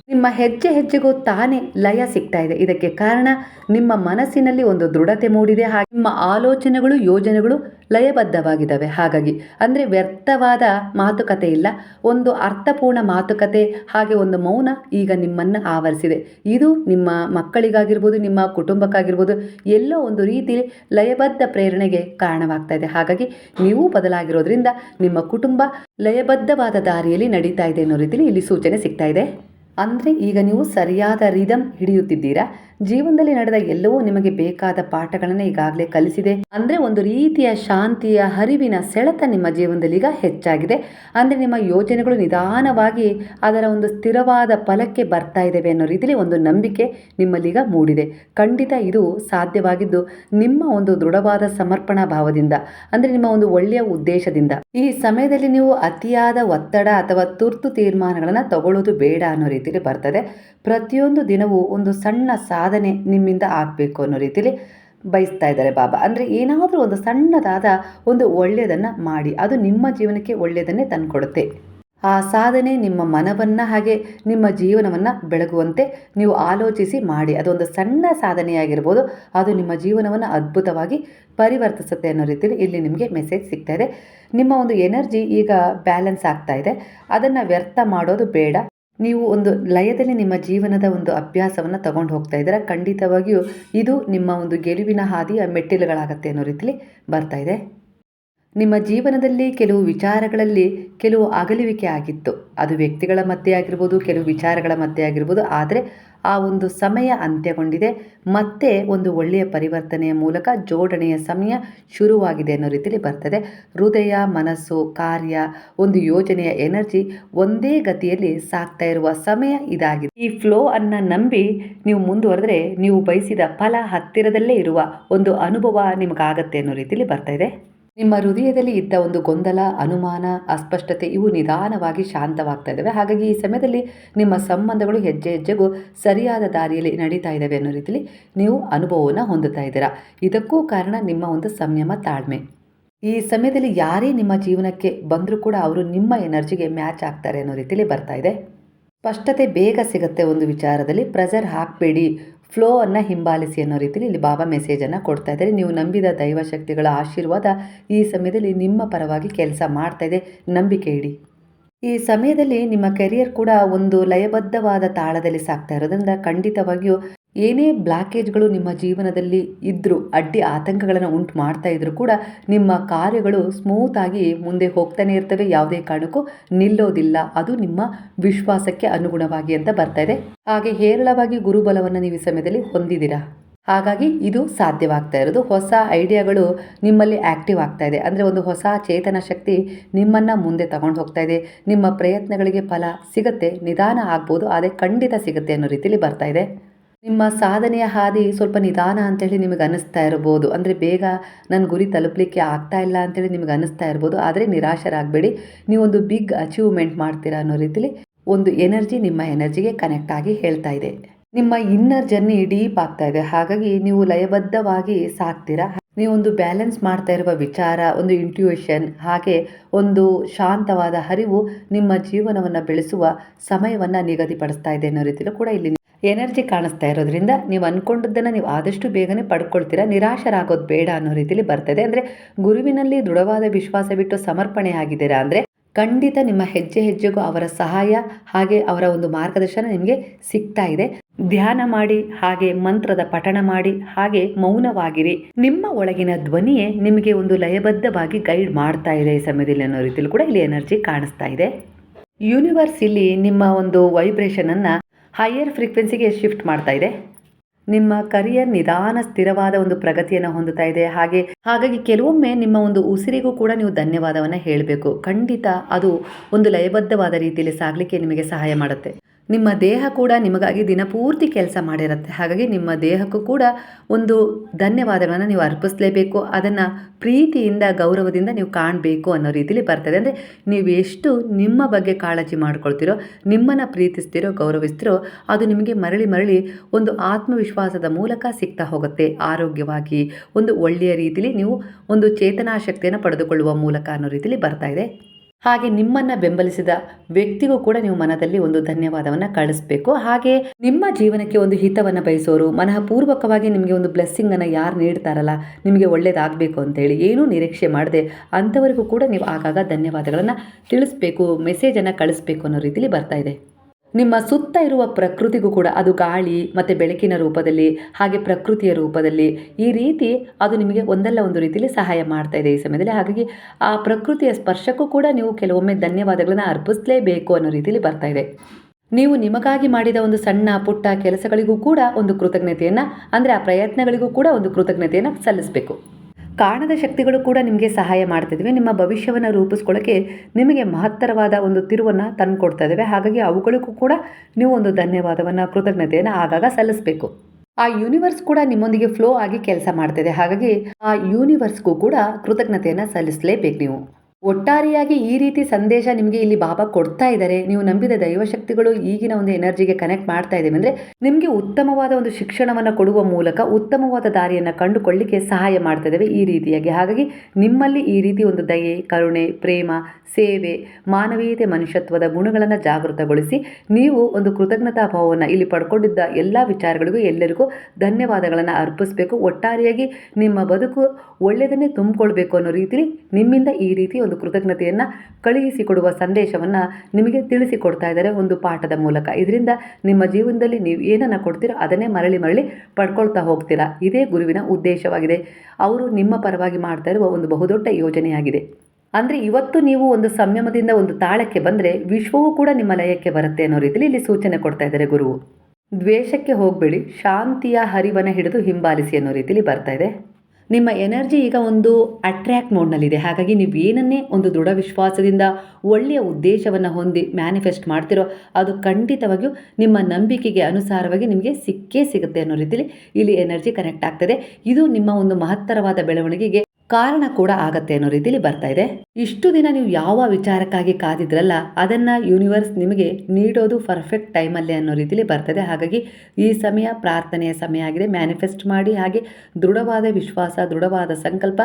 ನಿಮ್ಮ ಹೆಜ್ಜೆ ಹೆಜ್ಜೆಗೂ ತಾನೇ ಲಯ ಸಿಗ್ತಾ ಇದೆ. ಇದಕ್ಕೆ ಕಾರಣ ನಿಮ್ಮ ಮನಸ್ಸಿನಲ್ಲಿ ಒಂದು ದೃಢತೆ ಮೂಡಿದೆ. ಹಾಗೆ ನಿಮ್ಮ ಆಲೋಚನೆಗಳು, ಯೋಜನೆಗಳು ಲಯಬದ್ಧವಾಗಿದ್ದಾವೆ. ಹಾಗಾಗಿ, ಅಂದರೆ ವ್ಯರ್ಥವಾದ ಮಾತುಕತೆ ಇಲ್ಲ. ಒಂದು ಅರ್ಥಪೂರ್ಣ ಮಾತುಕತೆ, ಹಾಗೆ ಒಂದು ಮೌನ ಈಗ ನಿಮ್ಮನ್ನು ಆವರಿಸಿದೆ. ಇದು ನಿಮ್ಮ ಮಕ್ಕಳಿಗಾಗಿರ್ಬೋದು, ನಿಮ್ಮ ಕುಟುಂಬಕ್ಕಾಗಿರ್ಬೋದು, ಎಲ್ಲೋ ಒಂದು ರೀತಿ ಲಯಬದ್ಧ ಪ್ರೇರಣೆಗೆ ಕಾರಣವಾಗ್ತಾ ಇದೆ. ಹಾಗಾಗಿ, ನೀವು ಬದಲಾಗಿರೋದ್ರಿಂದ ನಿಮ್ಮ ಕುಟುಂಬ ಲಯಬದ್ಧವಾದ ದಾರಿಯಲ್ಲಿ ನಡೀತಾ ಇದೆ ಅನ್ನೋ ರೀತಿಯಲ್ಲಿ ಇಲ್ಲಿ ಸೂಚನೆ ಸಿಗ್ತಾ ಇದೆ. ಅಂದರೆ ಈಗ ನೀವು ಸರಿಯಾದ ರಿದಮ್ ಹಿಡಿಯುತ್ತಿದ್ದೀರಾ? ಜೀವನದಲ್ಲಿ ನಡೆದ ಎಲ್ಲವೂ ನಿಮಗೆ ಬೇಕಾದ ಪಾಠಗಳನ್ನು ಈಗಾಗಲೇ ಕಲಿಸಿದೆ. ಅಂದರೆ ಒಂದು ರೀತಿಯ ಶಾಂತಿಯ ಹರಿವಿನ ಸೆಳೆತ ನಿಮ್ಮ ಜೀವನದಲ್ಲಿ ಈಗ ಹೆಚ್ಚಾಗಿದೆ. ಅಂದರೆ ನಿಮ್ಮ ಯೋಜನೆಗಳು ನಿಧಾನವಾಗಿ ಅದರ ಒಂದು ಸ್ಥಿರವಾದ ಫಲಕ್ಕೆ ಬರ್ತಾ ಇದ್ದೇವೆ ಅನ್ನೋ ರೀತಿಯಲ್ಲಿ ಒಂದು ನಂಬಿಕೆ ನಿಮ್ಮಲ್ಲೀಗ ಮೂಡಿದೆ. ಖಂಡಿತ ಇದು ಸಾಧ್ಯವಾಗಿದ್ದು ನಿಮ್ಮ ಒಂದು ದೃಢವಾದ ಸಮರ್ಪಣಾ ಭಾವದಿಂದ, ಅಂದರೆ ನಿಮ್ಮ ಒಂದು ಒಳ್ಳೆಯ ಉದ್ದೇಶದಿಂದ. ಈ ಸಮಯದಲ್ಲಿ ನೀವು ಅತಿಯಾದ ಒತ್ತಡ ಅಥವಾ ತುರ್ತು ತೀರ್ಮಾನಗಳನ್ನು ತಗೊಳ್ಳೋದು ಬೇಡ ಅನ್ನೋ ರೀತಿಯಲ್ಲಿ ಬರ್ತದೆ. ಪ್ರತಿಯೊಂದು ದಿನವೂ ಒಂದು ಸಣ್ಣ ಸಾಧನೆ ನಿಮ್ಮಿಂದ ಆಗಬೇಕು ಅನ್ನೋ ರೀತಿಯಲ್ಲಿ ಬಯಸ್ತಾ ಇದ್ದಾರೆ ಬಾಬಾ. ಅಂದರೆ ಏನಾದರೂ ಒಂದು ಸಣ್ಣದಾದ ಒಂದು ಒಳ್ಳೆಯದನ್ನು ಮಾಡಿ, ಅದು ನಿಮ್ಮ ಜೀವನಕ್ಕೆ ಒಳ್ಳೆಯದನ್ನೇ ತಂದುಕೊಡುತ್ತೆ. ಆ ಸಾಧನೆ ನಿಮ್ಮ ಮನವನ್ನು ಹಾಗೆ ನಿಮ್ಮ ಜೀವನವನ್ನು ಬೆಳಗುವಂತೆ ನೀವು ಆಲೋಚಿಸಿ ಮಾಡಿ, ಅದೊಂದು ಸಣ್ಣ ಸಾಧನೆಯಾಗಿರ್ಬೋದು, ಅದು ನಿಮ್ಮ ಜೀವನವನ್ನು ಅದ್ಭುತವಾಗಿ ಪರಿವರ್ತಿಸುತ್ತೆ ಅನ್ನೋ ರೀತಿಯಲ್ಲಿ ಇಲ್ಲಿ ನಿಮಗೆ ಮೆಸೇಜ್ ಸಿಗ್ತಾ ಇದೆ. ನಿಮ್ಮ ಒಂದು ಎನರ್ಜಿ ಈಗ ಬ್ಯಾಲೆನ್ಸ್ ಆಗ್ತಾ ಇದೆ. ಅದನ್ನು ವ್ಯರ್ಥ ಮಾಡೋದು ಬೇಡ. ನೀವು ಒಂದು ಲಯದಲ್ಲಿ ನಿಮ್ಮ ಜೀವನದ ಒಂದು ಅಭ್ಯಾಸವನ್ನು ತಗೊಂಡು ಹೋಗ್ತಾ ಇದ್ದೀರಾ? ಖಂಡಿತವಾಗಿಯೂ ಇದು ನಿಮ್ಮ ಒಂದು ಗೆಲುವಿನ ಹಾದಿಯ ಮೆಟ್ಟಿಲುಗಳಾಗತ್ತೆ ಅನ್ನೋ ರೀತಿಲಿ ಬರ್ತಾ ಇದೆ. ನಿಮ್ಮ ಜೀವನದಲ್ಲಿ ಕೆಲವು ವಿಚಾರಗಳಲ್ಲಿ ಕೆಲವು ಅಗಲುವಿಕೆ ಆಗಿತ್ತು. ಅದು ವ್ಯಕ್ತಿಗಳ ಮಧ್ಯೆ ಆಗಿರ್ಬೋದು, ಕೆಲವು ವಿಚಾರಗಳ ಮಧ್ಯೆ ಆಗಿರ್ಬೋದು, ಆದರೆ ಆ ಒಂದು ಸಮಯ ಅಂತ್ಯಗೊಂಡಿದೆ. ಮತ್ತೆ ಒಂದು ಒಳ್ಳೆಯ ಪರಿವರ್ತನೆಯ ಮೂಲಕ ಜೋಡಣೆಯ ಸಮಯ ಶುರುವಾಗಿದೆ ಅನ್ನೋ ರೀತಿಯಲ್ಲಿ ಬರ್ತದೆ. ಹೃದಯ, ಮನಸ್ಸು, ಕಾರ್ಯ, ಒಂದು ಯೋಜನೆಯ ಎನರ್ಜಿ ಒಂದೇ ಗತಿಯಲ್ಲಿ ಸಾಕ್ತಾ ಇರುವ ಸಮಯ ಇದಾಗಿದೆ. ಈ ಫ್ಲೋ ಅನ್ನ ನಂಬಿ ನೀವು ಮುಂದುವರೆದ್ರೆ ನೀವು ಬಯಸಿದ ಫಲ ಹತ್ತಿರದಲ್ಲೇ ಇರುವ ಒಂದು ಅನುಭವ ನಿಮಗಾಗತ್ತೆ ಅನ್ನೋ ರೀತಿಯಲ್ಲಿ ಬರ್ತಾ ಇದೆ. ನಿಮ್ಮ ಹೃದಯದಲ್ಲಿ ಇದ್ದ ಒಂದು ಗೊಂದಲ, ಅನುಮಾನ, ಅಸ್ಪಷ್ಟತೆ, ಇವು ನಿಧಾನವಾಗಿ ಶಾಂತವಾಗ್ತಾ ಇದ್ದಾವೆ ಹಾಗಾಗಿ ಈ ಸಮಯದಲ್ಲಿ ನಿಮ್ಮ ಸಂಬಂಧಗಳು ಹೆಜ್ಜೆ ಹೆಜ್ಜೆಗೂ ಸರಿಯಾದ ದಾರಿಯಲ್ಲಿ ನಡೀತಾ ಇದ್ದಾವೆ ಅನ್ನೋ ರೀತಿಯಲ್ಲಿ ನೀವು ಅನುಭವವನ್ನು ಹೊಂದುತ್ತಾ ಇದ್ದೀರಾ. ಇದಕ್ಕೂ ಕಾರಣ ನಿಮ್ಮ ಒಂದು ಸಂಯಮ ತಾಳ್ಮೆ. ಈ ಸಮಯದಲ್ಲಿ ಯಾರೇ ನಿಮ್ಮ ಜೀವನಕ್ಕೆ ಬಂದರೂ ಕೂಡ ಅವರು ನಿಮ್ಮ ಎನರ್ಜಿಗೆ ಮ್ಯಾಚ್ ಆಗ್ತಾರೆ ಅನ್ನೋ ರೀತಿಯಲ್ಲಿ ಬರ್ತಾ ಇದೆ. ಸ್ಪಷ್ಟತೆ ಬೇಗ ಸಿಗುತ್ತೆ ಒಂದು ವಿಚಾರದಲ್ಲಿ. ಪ್ರೆಸರ್ ಹಾಕಬೇಡಿ. ಫ್ಲೋ ಅನ್ನು ಹಿಂಬಾಲಿಸಿ ಅನ್ನೋ ರೀತಿಯಲ್ಲಿ ಇಲ್ಲಿ ಬಾಬಾ ಮೆಸೇಜನ್ನು ಕೊಡ್ತಾ ಇದ್ದಾರೆ. ನೀವು ನಂಬಿದ ದೈವಶಕ್ತಿಗಳ ಆಶೀರ್ವಾದ ಈ ಸಮಯದಲ್ಲಿ ನಿಮ್ಮ ಪರವಾಗಿ ಕೆಲಸ ಮಾಡ್ತಾ ಇದೆ. ನಂಬಿಕೆ ಇಡಿ. ಈ ಸಮಯದಲ್ಲಿ ನಿಮ್ಮ ಕೆರಿಯರ್ ಕೂಡ ಒಂದು ಲಯಬದ್ಧವಾದ ತಾಳದಲ್ಲಿ ಸಾಕ್ತಾ ಇರೋದ್ರಿಂದ ಖಂಡಿತವಾಗಿಯೂ ಏನೇ ಬ್ಲಾಕೇಜ್ಗಳು ನಿಮ್ಮ ಜೀವನದಲ್ಲಿ ಇದ್ದರೂ ಅಡ್ಡಿ ಆತಂಕಗಳನ್ನು ಉಂಟು ಮಾಡ್ತಾ ಇದ್ದರೂ ಕೂಡ ನಿಮ್ಮ ಕಾರ್ಯಗಳು ಸ್ಮೂತಾಗಿ ಮುಂದೆ ಹೋಗ್ತಾನೆ ಇರ್ತವೆ. ಯಾವುದೇ ಕಾರಣಕ್ಕೂ ನಿಲ್ಲೋದಿಲ್ಲ. ಅದು ನಿಮ್ಮ ವಿಶ್ವಾಸಕ್ಕೆ ಅನುಗುಣವಾಗಿ ಅಂತ ಬರ್ತಾ ಇದೆ. ಹಾಗೆ ಹೇರಳವಾಗಿ ಗುರುಬಲವನ್ನು ನೀವು ಸಮಯದಲ್ಲಿ ಹೊಂದಿದ್ದೀರಾ? ಹಾಗಾಗಿ ಇದು ಸಾಧ್ಯವಾಗ್ತಾ ಇರೋದು. ಹೊಸ ಐಡಿಯಾಗಳು ನಿಮ್ಮಲ್ಲಿ ಆ್ಯಕ್ಟಿವ್ ಆಗ್ತಾ ಇದೆ. ಅಂದರೆ ಒಂದು ಹೊಸ ಚೇತನ ಶಕ್ತಿ ನಿಮ್ಮನ್ನು ಮುಂದೆ ತಗೊಂಡು ಹೋಗ್ತಾ ಇದೆ. ನಿಮ್ಮ ಪ್ರಯತ್ನಗಳಿಗೆ ಫಲ ಸಿಗುತ್ತೆ, ನಿಧಾನ ಆಗ್ಬೋದು, ಆದರೆ ಖಂಡಿತ ಸಿಗುತ್ತೆ ಅನ್ನೋ ರೀತಿಯಲ್ಲಿ ಬರ್ತಾ ಇದೆ. ನಿಮ್ಮ ಸಾಧನೆಯ ಹಾದಿ ಸ್ವಲ್ಪ ನಿಧಾನ ಅಂತೇಳಿ ನಿಮಗೆ ಅನ್ನಿಸ್ತಾ ಇರ್ಬೋದು. ಅಂದರೆ ಬೇಗ ನನ್ನ ಗುರಿ ತಲುಪಲಿಕ್ಕೆ ಆಗ್ತಾ ಇಲ್ಲ ಅಂತೇಳಿ ನಿಮಗೆ ಅನ್ನಿಸ್ತಾ ಇರ್ಬೋದು. ಆದರೆ ನಿರಾಶರಾಗಬೇಡಿ. ನೀವೊಂದು ಬಿಗ್ ಅಚೀವ್ಮೆಂಟ್ ಮಾಡ್ತೀರಾ ಅನ್ನೋ ರೀತಿಲಿ ಒಂದು ಎನರ್ಜಿ ನಿಮ್ಮ ಎನರ್ಜಿಗೆ ಕನೆಕ್ಟ್ ಆಗಿ ಹೇಳ್ತಾ ಇದೆ. ನಿಮ್ಮ ಇನ್ನರ್ ಜರ್ನಿ ಡೀಪ್ ಆಗ್ತಾ ಇದೆ. ಹಾಗಾಗಿ ನೀವು ಲಯಬದ್ಧವಾಗಿ ಸಾಕ್ತೀರಾ ನೀವೊಂದು ಬ್ಯಾಲೆನ್ಸ್ ಮಾಡ್ತಾ ಇರುವ ವಿಚಾರ, ಒಂದು ಇಂಟ್ಯೂಷನ್ ಹಾಗೆ ಒಂದು ಶಾಂತವಾದ ಹರಿವು ನಿಮ್ಮ ಜೀವನವನ್ನು ಬೆಳೆಸುವ ಸಮಯವನ್ನು ನಿಗದಿಪಡಿಸ್ತಾ ಇದೆ ಅನ್ನೋ ರೀತಿಯಲ್ಲೂ ಕೂಡ ಇಲ್ಲಿ ಎನರ್ಜಿ ಕಾಣಿಸ್ತಾ ಇರೋದ್ರಿಂದ ನೀವು ಅಂದ್ಕೊಂಡದ್ದನ್ನು ನೀವು ಆದಷ್ಟು ಬೇಗನೆ ಪಡ್ಕೊಳ್ತೀರಾ, ನಿರಾಶರಾಗೋದು ಬೇಡ ಅನ್ನೋ ರೀತಿಯಲ್ಲಿ ಬರ್ತದೆ. ಅಂದರೆ ಗುರುವಿನಲ್ಲಿ ದೃಢವಾದ ವಿಶ್ವಾಸ ಬಿಟ್ಟು ಸಮರ್ಪಣೆ ಆಗಿದ್ದೀರಾ ಅಂದರೆ ಖಂಡಿತ ನಿಮ್ಮ ಹೆಜ್ಜೆ ಹೆಜ್ಜೆಗೂ ಅವರ ಸಹಾಯ ಹಾಗೆ ಅವರ ಒಂದು ಮಾರ್ಗದರ್ಶನ ನಿಮಗೆ ಸಿಗ್ತಾ ಇದೆ. ಧ್ಯಾನ ಮಾಡಿ, ಹಾಗೆ ಮಂತ್ರದ ಪಠಣ ಮಾಡಿ, ಹಾಗೆ ಮೌನವಾಗಿರಿ. ನಿಮ್ಮ ಒಳಗಿನ ಧ್ವನಿಯೇ ನಿಮಗೆ ಒಂದು ಲಯಬದ್ಧವಾಗಿ ಗೈಡ್ ಮಾಡ್ತಾ ಇದೆ ಈ ಸಮಯದಲ್ಲಿ ಅನ್ನೋ ರೀತಿಯಲ್ಲಿ ಕೂಡ ಇಲ್ಲಿ ಎನರ್ಜಿ ಕಾಣಿಸ್ತಾ ಇದೆ. ಯೂನಿವರ್ಸ್ ಇಲ್ಲಿ ನಿಮ್ಮ ಒಂದು ವೈಬ್ರೇಷನನ್ನು ಹೈಯರ್ ಫ್ರೀಕ್ವೆನ್ಸಿಗೆ ಶಿಫ್ಟ್ ಮಾಡ್ತಾ ಇದೆ. ನಿಮ್ಮ ಕರಿಯರ್ ನಿಧಾನ ಸ್ಥಿರವಾದ ಒಂದು ಪ್ರಗತಿಯನ್ನು ಹೊಂದುತ್ತಾ ಇದೆ. ಹಾಗೆ, ಹಾಗಾಗಿ ಕೆಲವೊಮ್ಮೆ ನಿಮ್ಮ ಒಂದು ಉಸಿರಿಗೂ ಕೂಡ ನೀವು ಧನ್ಯವಾದವನ್ನು ಹೇಳಬೇಕು. ಖಂಡಿತ ಅದು ಒಂದು ಲಯಬದ್ಧವಾದ ರೀತಿಯಲ್ಲಿ ಸಾಗಲಿಕ್ಕೆ ನಿಮಗೆ ಸಹಾಯ ಮಾಡುತ್ತೆ. ನಿಮ್ಮ ದೇಹ ಕೂಡ ನಿಮಗಾಗಿ ದಿನಪೂರ್ತಿ ಕೆಲಸ ಮಾಡಿರುತ್ತೆ. ಹಾಗಾಗಿ ನಿಮ್ಮ ದೇಹಕ್ಕೂ ಕೂಡ ಒಂದು ಧನ್ಯವಾದಗಳನ್ನು ನೀವು ಅರ್ಪಿಸಲೇಬೇಕು. ಅದನ್ನು ಪ್ರೀತಿಯಿಂದ, ಗೌರವದಿಂದ ನೀವು ಕಾಣಬೇಕು ಅನ್ನೋ ರೀತಿಯಲ್ಲಿ ಬರ್ತದೆ. ಅಂದರೆ ನೀವು ಎಷ್ಟು ನಿಮ್ಮ ಬಗ್ಗೆ ಕಾಳಜಿ ಮಾಡ್ಕೊಳ್ತೀರೋ, ನಿಮ್ಮನ್ನು ಪ್ರೀತಿಸ್ತೀರೋ, ಗೌರವಿಸ್ತೀರೋ, ಅದು ನಿಮಗೆ ಮರಳಿ ಮರಳಿ ಒಂದು ಆತ್ಮವಿಶ್ವಾಸದ ಮೂಲಕ ಸಿಗ್ತಾ ಹೋಗುತ್ತೆ. ಆರೋಗ್ಯವಾಗಿ, ಒಂದು ಒಳ್ಳೆಯ ರೀತಿಯಲ್ಲಿ ನೀವು ಒಂದು ಚೇತನಾ ಶಕ್ತಿಯನ್ನು ಪಡೆದುಕೊಳ್ಳುವ ಮೂಲಕ ಅನ್ನೋ ರೀತಿಯಲ್ಲಿ ಬರ್ತಾ ಇದೆ. ಹಾಗೆ ನಿಮ್ಮನ್ನು ಬೆಂಬಲಿಸಿದ ವ್ಯಕ್ತಿಗೂ ಕೂಡ ನೀವು ಮನದಲ್ಲಿ ಒಂದು ಧನ್ಯವಾದವನ್ನು ಕಳಿಸ್ಬೇಕು. ಹಾಗೆ ನಿಮ್ಮ ಜೀವನಕ್ಕೆ ಒಂದು ಹಿತವನ್ನು ಬಯಸೋರು, ಮನಃಪೂರ್ವಕವಾಗಿ ನಿಮಗೆ ಒಂದು ಬ್ಲೆಸ್ಸಿಂಗನ್ನು ಯಾರು ನೀಡ್ತಾರಲ್ಲ, ನಿಮಗೆ ಒಳ್ಳೇದಾಗಬೇಕು ಅಂತೇಳಿ ಏನೂ ನಿರೀಕ್ಷೆ ಮಾಡದೆ ಅಂಥವರಿಗೂ ಕೂಡ ನೀವು ಆಗಾಗ ಧನ್ಯವಾದಗಳನ್ನು ತಿಳಿಸ್ಬೇಕು ಮೆಸೇಜನ್ನು ಕಳಿಸ್ಬೇಕು ಅನ್ನೋ ರೀತಿಲಿ ಬರ್ತಾ ಇದೆ. ನಿಮ್ಮ ಸುತ್ತ ಇರುವ ಪ್ರಕೃತಿಗೂ ಕೂಡ ಅದು ಗಾಳಿ ಮತ್ತು ಬೆಳಕಿನ ರೂಪದಲ್ಲಿ ಹಾಗೆ ಪ್ರಕೃತಿಯ ರೂಪದಲ್ಲಿ ಈ ರೀತಿ ಅದು ನಿಮಗೆ ಒಂದಲ್ಲ ಒಂದು ರೀತಿಯಲ್ಲಿ ಸಹಾಯ ಮಾಡ್ತಾ ಇದೆ ಈ ಸಮಯದಲ್ಲಿ. ಹಾಗಾಗಿ ಆ ಪ್ರಕೃತಿಯ ಸ್ಪರ್ಶಕ್ಕೂ ಕೂಡ ನೀವು ಕೆಲವೊಮ್ಮೆ ಧನ್ಯವಾದಗಳನ್ನು ಅರ್ಪಿಸಲೇಬೇಕು ಅನ್ನೋ ರೀತಿಯಲ್ಲಿ ಬರ್ತಾ ಇದೆ. ನೀವು ನಿಮಗಾಗಿ ಮಾಡಿದ ಒಂದು ಸಣ್ಣ ಪುಟ್ಟ ಕೆಲಸಗಳಿಗೂ ಕೂಡ ಒಂದು ಕೃತಜ್ಞತೆಯನ್ನು, ಅಂದರೆ ಆ ಪ್ರಯತ್ನಗಳಿಗೂ ಕೂಡ ಒಂದು ಕೃತಜ್ಞತೆಯನ್ನು ಸಲ್ಲಿಸಬೇಕು. ಕಾಣದ ಶಕ್ತಿಗಳು ಕೂಡ ನಿಮಗೆ ಸಹಾಯ ಮಾಡ್ತಿದ್ವಿ. ನಿಮ್ಮ ಭವಿಷ್ಯವನ್ನು ರೂಪಿಸ್ಕೊಳ್ಳೋಕ್ಕೆ ನಿಮಗೆ ಮಹತ್ತರವಾದ ಒಂದು ತಿರುವನ್ನು ತಂದು ಕೊಡ್ತಾ ಇದ್ದಾವೆ ಹಾಗಾಗಿ ಅವುಗಳಿಗೂ ಕೂಡ ನೀವು ಒಂದು ಧನ್ಯವಾದವನ್ನು, ಕೃತಜ್ಞತೆಯನ್ನು ಆಗಾಗ ಸಲ್ಲಿಸಬೇಕು. ಆ ಯೂನಿವರ್ಸ್ ಕೂಡ ನಿಮ್ಮೊಂದಿಗೆ ಫ್ಲೋ ಆಗಿ ಕೆಲಸ ಮಾಡ್ತಿದೆ. ಹಾಗಾಗಿ ಆ ಯೂನಿವರ್ಸ್ಗೂ ಕೂಡ ಕೃತಜ್ಞತೆಯನ್ನು ಸಲ್ಲಿಸಲೇಬೇಕು ನೀವು. ಒಟ್ಟಾರೆಯಾಗಿ ಈ ರೀತಿ ಸಂದೇಶ ನಿಮಗೆ ಇಲ್ಲಿ ಬಾಬಾ ಕೊಡ್ತಾ ಇದ್ದಾರೆ. ನೀವು ನಂಬಿದ ದೈವಶಕ್ತಿಗಳು ಈಗಿನ ಒಂದು ಎನರ್ಜಿಗೆ ಕನೆಕ್ಟ್ ಮಾಡ್ತಾ ಇದ್ದೇವೆ. ಅಂದರೆ ನಿಮಗೆ ಉತ್ತಮವಾದ ಒಂದು ಶಿಕ್ಷಣವನ್ನು ಕೊಡುವ ಮೂಲಕ ಉತ್ತಮವಾದ ದಾರಿಯನ್ನು ಕಂಡುಕೊಳ್ಳಿಕ್ಕೆ ಸಹಾಯ ಮಾಡ್ತಾ ಇದ್ದೇವೆ ಈ ರೀತಿಯಾಗಿ. ಹಾಗಾಗಿ ನಿಮ್ಮಲ್ಲಿ ಈ ರೀತಿ ಒಂದು ದಯೆ, ಕರುಣೆ, ಪ್ರೇಮ, ಸೇವೆ, ಮಾನವೀಯತೆ, ಮನುಷ್ಯತ್ವದ ಗುಣಗಳನ್ನು ಜಾಗೃತಗೊಳಿಸಿ ನೀವು ಒಂದು ಕೃತಜ್ಞತಾ ಭಾವವನ್ನು ಇಲ್ಲಿ ಪಡ್ಕೊಂಡಿದ್ದ ಎಲ್ಲ ವಿಚಾರಗಳಿಗೂ ಎಲ್ಲರಿಗೂ ಧನ್ಯವಾದಗಳನ್ನು ಅರ್ಪಿಸಬೇಕು. ಒಟ್ಟಾರೆಯಾಗಿ ನಿಮ್ಮ ಬದುಕು ಒಳ್ಳೆಯದನ್ನೇ ತುಂಬಿಕೊಳ್ಬೇಕು ಅನ್ನೋ ರೀತಿಯಲ್ಲಿ ನಿಮ್ಮಿಂದ ಈ ರೀತಿ ಒಂದು ಕೃತಜ್ಞತೆಯನ್ನು ಕಳುಹಿಸಿಕೊಡುವ ಸಂದೇಶವನ್ನು ನಿಮಗೆ ತಿಳಿಸಿಕೊಡ್ತಾ ಇದ್ದಾರೆ ಒಂದು ಪಾಠದ ಮೂಲಕ. ಇದರಿಂದ ನಿಮ್ಮ ಜೀವನದಲ್ಲಿ ನೀವು ಏನನ್ನು ಕೊಡ್ತೀರೋ ಅದನ್ನೇ ಮರಳಿ ಮರಳಿ ಪಡ್ಕೊಳ್ತಾ ಹೋಗ್ತೀರಾ. ಇದೇ ಗುರುವಿನ ಉದ್ದೇಶವಾಗಿದೆ. ಅವರು ನಿಮ್ಮ ಪರವಾಗಿ ಮಾಡ್ತಾ ಇರುವ ಒಂದು ಬಹುದೊಡ್ಡ ಯೋಜನೆಯಾಗಿದೆ. ಅಂದರೆ ಇವತ್ತು ನೀವು ಒಂದು ಸಂಯಮದಿಂದ ಒಂದು ತಾಳಕ್ಕೆ ಬಂದರೆ ವಿಶ್ವವೂ ಕೂಡ ನಿಮ್ಮ ಲಯಕ್ಕೆ ಬರುತ್ತೆ ಅನ್ನೋ ರೀತಿಯಲ್ಲಿ ಇಲ್ಲಿ ಸೂಚನೆ ಕೊಡ್ತಾ ಇದ್ದಾರೆ ಗುರುವು. ದ್ವೇಷಕ್ಕೆ ಹೋಗಬೇಡಿ, ಶಾಂತಿಯ ಹರಿವನ್ನು ಹಿಡಿದು ಹಿಂಬಾಲಿಸಿ ಅನ್ನೋ ರೀತಿಯಲ್ಲಿ ಬರ್ತಾ ಇದೆ. ನಿಮ್ಮ ಎನರ್ಜಿ ಈಗ ಒಂದು ಅಟ್ರ್ಯಾಕ್ಟ್ ಮೋಡ್ನಲ್ಲಿದೆ. ಹಾಗಾಗಿ ನೀವು ಏನನ್ನೇ ಒಂದು ದೃಢ ವಿಶ್ವಾಸದಿಂದ ಒಳ್ಳೆಯ ಉದ್ದೇಶವನ್ನು ಹೊಂದಿ ಮ್ಯಾನಿಫೆಸ್ಟ್ ಮಾಡ್ತಿರೋ, ಅದು ಖಂಡಿತವಾಗಿಯೂ ನಿಮ್ಮ ನಂಬಿಕೆಗೆ ಅನುಸಾರವಾಗಿ ನಿಮಗೆ ಸಿಕ್ಕೇ ಸಿಗುತ್ತೆ ಅನ್ನೋ ರೀತಿಯಲ್ಲಿ ಇಲ್ಲಿ ಎನರ್ಜಿ ಕನೆಕ್ಟ್ ಆಗ್ತದೆ. ಇದು ನಿಮ್ಮ ಒಂದು ಮಹತ್ತರವಾದ ಬೆಳವಣಿಗೆಗೆ ಕಾರಣ ಕೂಡ ಆಗತ್ತೆ ಅನ್ನೋ ರೀತಿಯಲ್ಲಿ ಬರ್ತಾ ಇದೆ. ಇಷ್ಟು ದಿನ ನೀವು ಯಾವ ವಿಚಾರಕ್ಕಾಗಿ ಕಾದಿದ್ರಲ್ಲ, ಅದನ್ನ ಯೂನಿವರ್ಸ್ ನಿಮಗೆ ನೀಡೋದು ಪರ್ಫೆಕ್ಟ್ ಟೈಮಲ್ಲೇ ಅನ್ನೋ ರೀತಿಯಲ್ಲಿ ಬರ್ತದೆ. ಹಾಗಾಗಿ ಈ ಸಮಯ ಪ್ರಾರ್ಥನೆಯ ಸಮಯ ಆಗಿದೆ. ಮ್ಯಾನಿಫೆಸ್ಟ್ ಮಾಡಿ ಹಾಗೆ ದೃಢವಾದ ವಿಶ್ವಾಸ, ದೃಢವಾದ ಸಂಕಲ್ಪ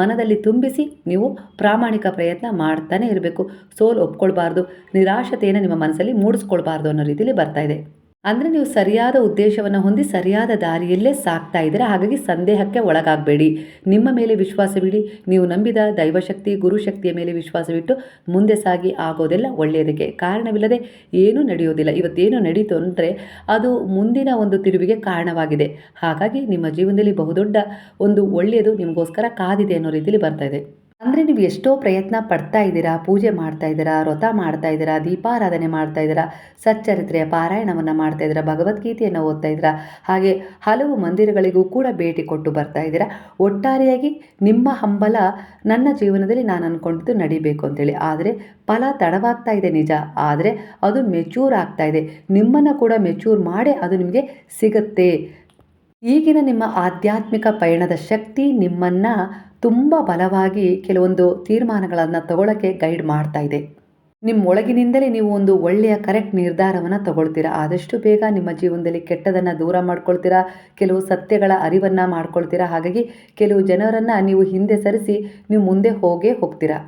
ಮನದಲ್ಲಿ ತುಂಬಿಸಿ ನೀವು ಪ್ರಾಮಾಣಿಕ ಪ್ರಯತ್ನ ಮಾಡ್ತಾನೆ ಇರಬೇಕು. ಸೋಲ್ ಒಪ್ಕೊಳ್ಬಾರ್ದು ನಿರಾಶತೆಯನ್ನು ನಿಮ್ಮ ಮನಸ್ಸಲ್ಲಿ ಮೂಡಿಸ್ಕೊಳ್ಬಾರ್ದು ಅನ್ನೋ ರೀತಿಯಲ್ಲಿ ಬರ್ತಾ ಇದೆ. ಅಂದರೆ ನೀವು ಸರಿಯಾದ ಉದ್ದೇಶವನ್ನು ಹೊಂದಿ ಸರಿಯಾದ ದಾರಿಯಲ್ಲೇ ಸಾಕ್ತಾ ಇದ್ದೀರಾ? ಹಾಗಾಗಿ ಸಂದೇಹಕ್ಕೆ ಒಳಗಾಗಬೇಡಿ. ನಿಮ್ಮ ಮೇಲೆ ವಿಶ್ವಾಸವಿಡಿ ನೀವು ನಂಬಿದ ದೈವಶಕ್ತಿ, ಗುರುಶಕ್ತಿಯ ಮೇಲೆ ವಿಶ್ವಾಸವಿಟ್ಟು ಮುಂದೆ ಸಾಗಿ ಆಗೋದೆಲ್ಲ ಒಳ್ಳೆಯದಕ್ಕೆ ಕಾರಣವಿಲ್ಲದೆ ಏನೂ ನಡೆಯೋದಿಲ್ಲ. ಇವತ್ತೇನು ನಡೀತು ಅಂದರೆ ಅದು ಮುಂದಿನ ಒಂದು ತಿರುವಿಗೆ ಕಾರಣವಾಗಿದೆ. ಹಾಗಾಗಿ ನಿಮ್ಮ ಜೀವನದಲ್ಲಿ ಬಹುದೊಡ್ಡ ಒಂದು ಒಳ್ಳೆಯದು ನಿಮಗೋಸ್ಕರ ಕಾದಿದೆ ಅನ್ನೋ ರೀತಿಯಲ್ಲಿ ಬರ್ತಾ ಇದೆ. ಅಂದರೆ ನೀವು ಎಷ್ಟೋ ಪ್ರಯತ್ನ ಪಡ್ತಾ ಇದ್ದೀರಾ, ಪೂಜೆ ಮಾಡ್ತಾ ಇದ್ದೀರಾ, ವ್ರತ ಮಾಡ್ತಾ ಇದ್ದೀರಾ, ದೀಪಾರಾಧನೆ ಮಾಡ್ತಾ ಇದ್ದೀರಾ, ಸಚ್ಚರಿತ್ರೆಯ ಪಾರಾಯಣವನ್ನು ಮಾಡ್ತಾ ಇದ್ದೀರಾ, ಭಗವದ್ಗೀತೆಯನ್ನು ಓದ್ತಾ ಇದ್ದೀರಾ, ಹಾಗೆ ಹಲವು ಮಂದಿರಗಳಿಗೂ ಕೂಡ ಭೇಟಿ ಕೊಟ್ಟು ಬರ್ತಾ ಇದ್ದೀರಾ, ಒಟ್ಟಾರೆಯಾಗಿ ನಿಮ್ಮ ಹಂಬಲ ನನ್ನ ಜೀವನದಲ್ಲಿ ನಾನು ಅಂದ್ಕೊಂಡಿದ್ದು ನಡಿಬೇಕು ಅಂತೇಳಿ. ಆದರೆ ಫಲ ತಡವಾಗ್ತಾ ಇದೆ ನಿಜ. ಆದರೆ ಅದು ಮೆಚೂರ್ ಆಗ್ತಾ ಇದೆ. ನಿಮ್ಮನ್ನು ಕೂಡ ಮೆಚೂರ್ ಮಾಡಿ ಅದು ನಿಮಗೆ ಸಿಗುತ್ತೆ. ಈಗಿನ ನಿಮ್ಮ ಆಧ್ಯಾತ್ಮಿಕ ಪಯಣದ ಶಕ್ತಿ ನಿಮ್ಮನ್ನು ತುಂಬ ಬಲವಾಗಿ ಕೆಲವೊಂದು ತೀರ್ಮಾನಗಳನ್ನು ತಗೊಳ್ಳೋಕ್ಕೆ ಗೈಡ್ ಮಾಡ್ತಾ ಇದೆ. ನಿಮ್ಮ ಒಳಗಿನಿಂದಲೇ ನೀವು ಒಂದು ಒಳ್ಳೆಯ ಕರೆಕ್ಟ್ ನಿರ್ಧಾರವನ್ನು ತಗೊಳ್ತೀರಾ? ಆದಷ್ಟು ಬೇಗ ನಿಮ್ಮ ಜೀವನದಲ್ಲಿ ಕೆಟ್ಟದನ್ನು ದೂರ ಮಾಡ್ಕೊಳ್ತೀರಾ? ಕೆಲವು ಸತ್ಯಗಳ ಅರಿವನ್ನು ಮಾಡ್ಕೊಳ್ತೀರಾ? ಹಾಗಾಗಿ ಕೆಲವು ಜನರನ್ನು ನೀವು ಹಿಂದೆ ಸರಿಸಿ ನೀವು ಮುಂದೆ ಹೋಗೇ ಹೋಗ್ತೀರಾ?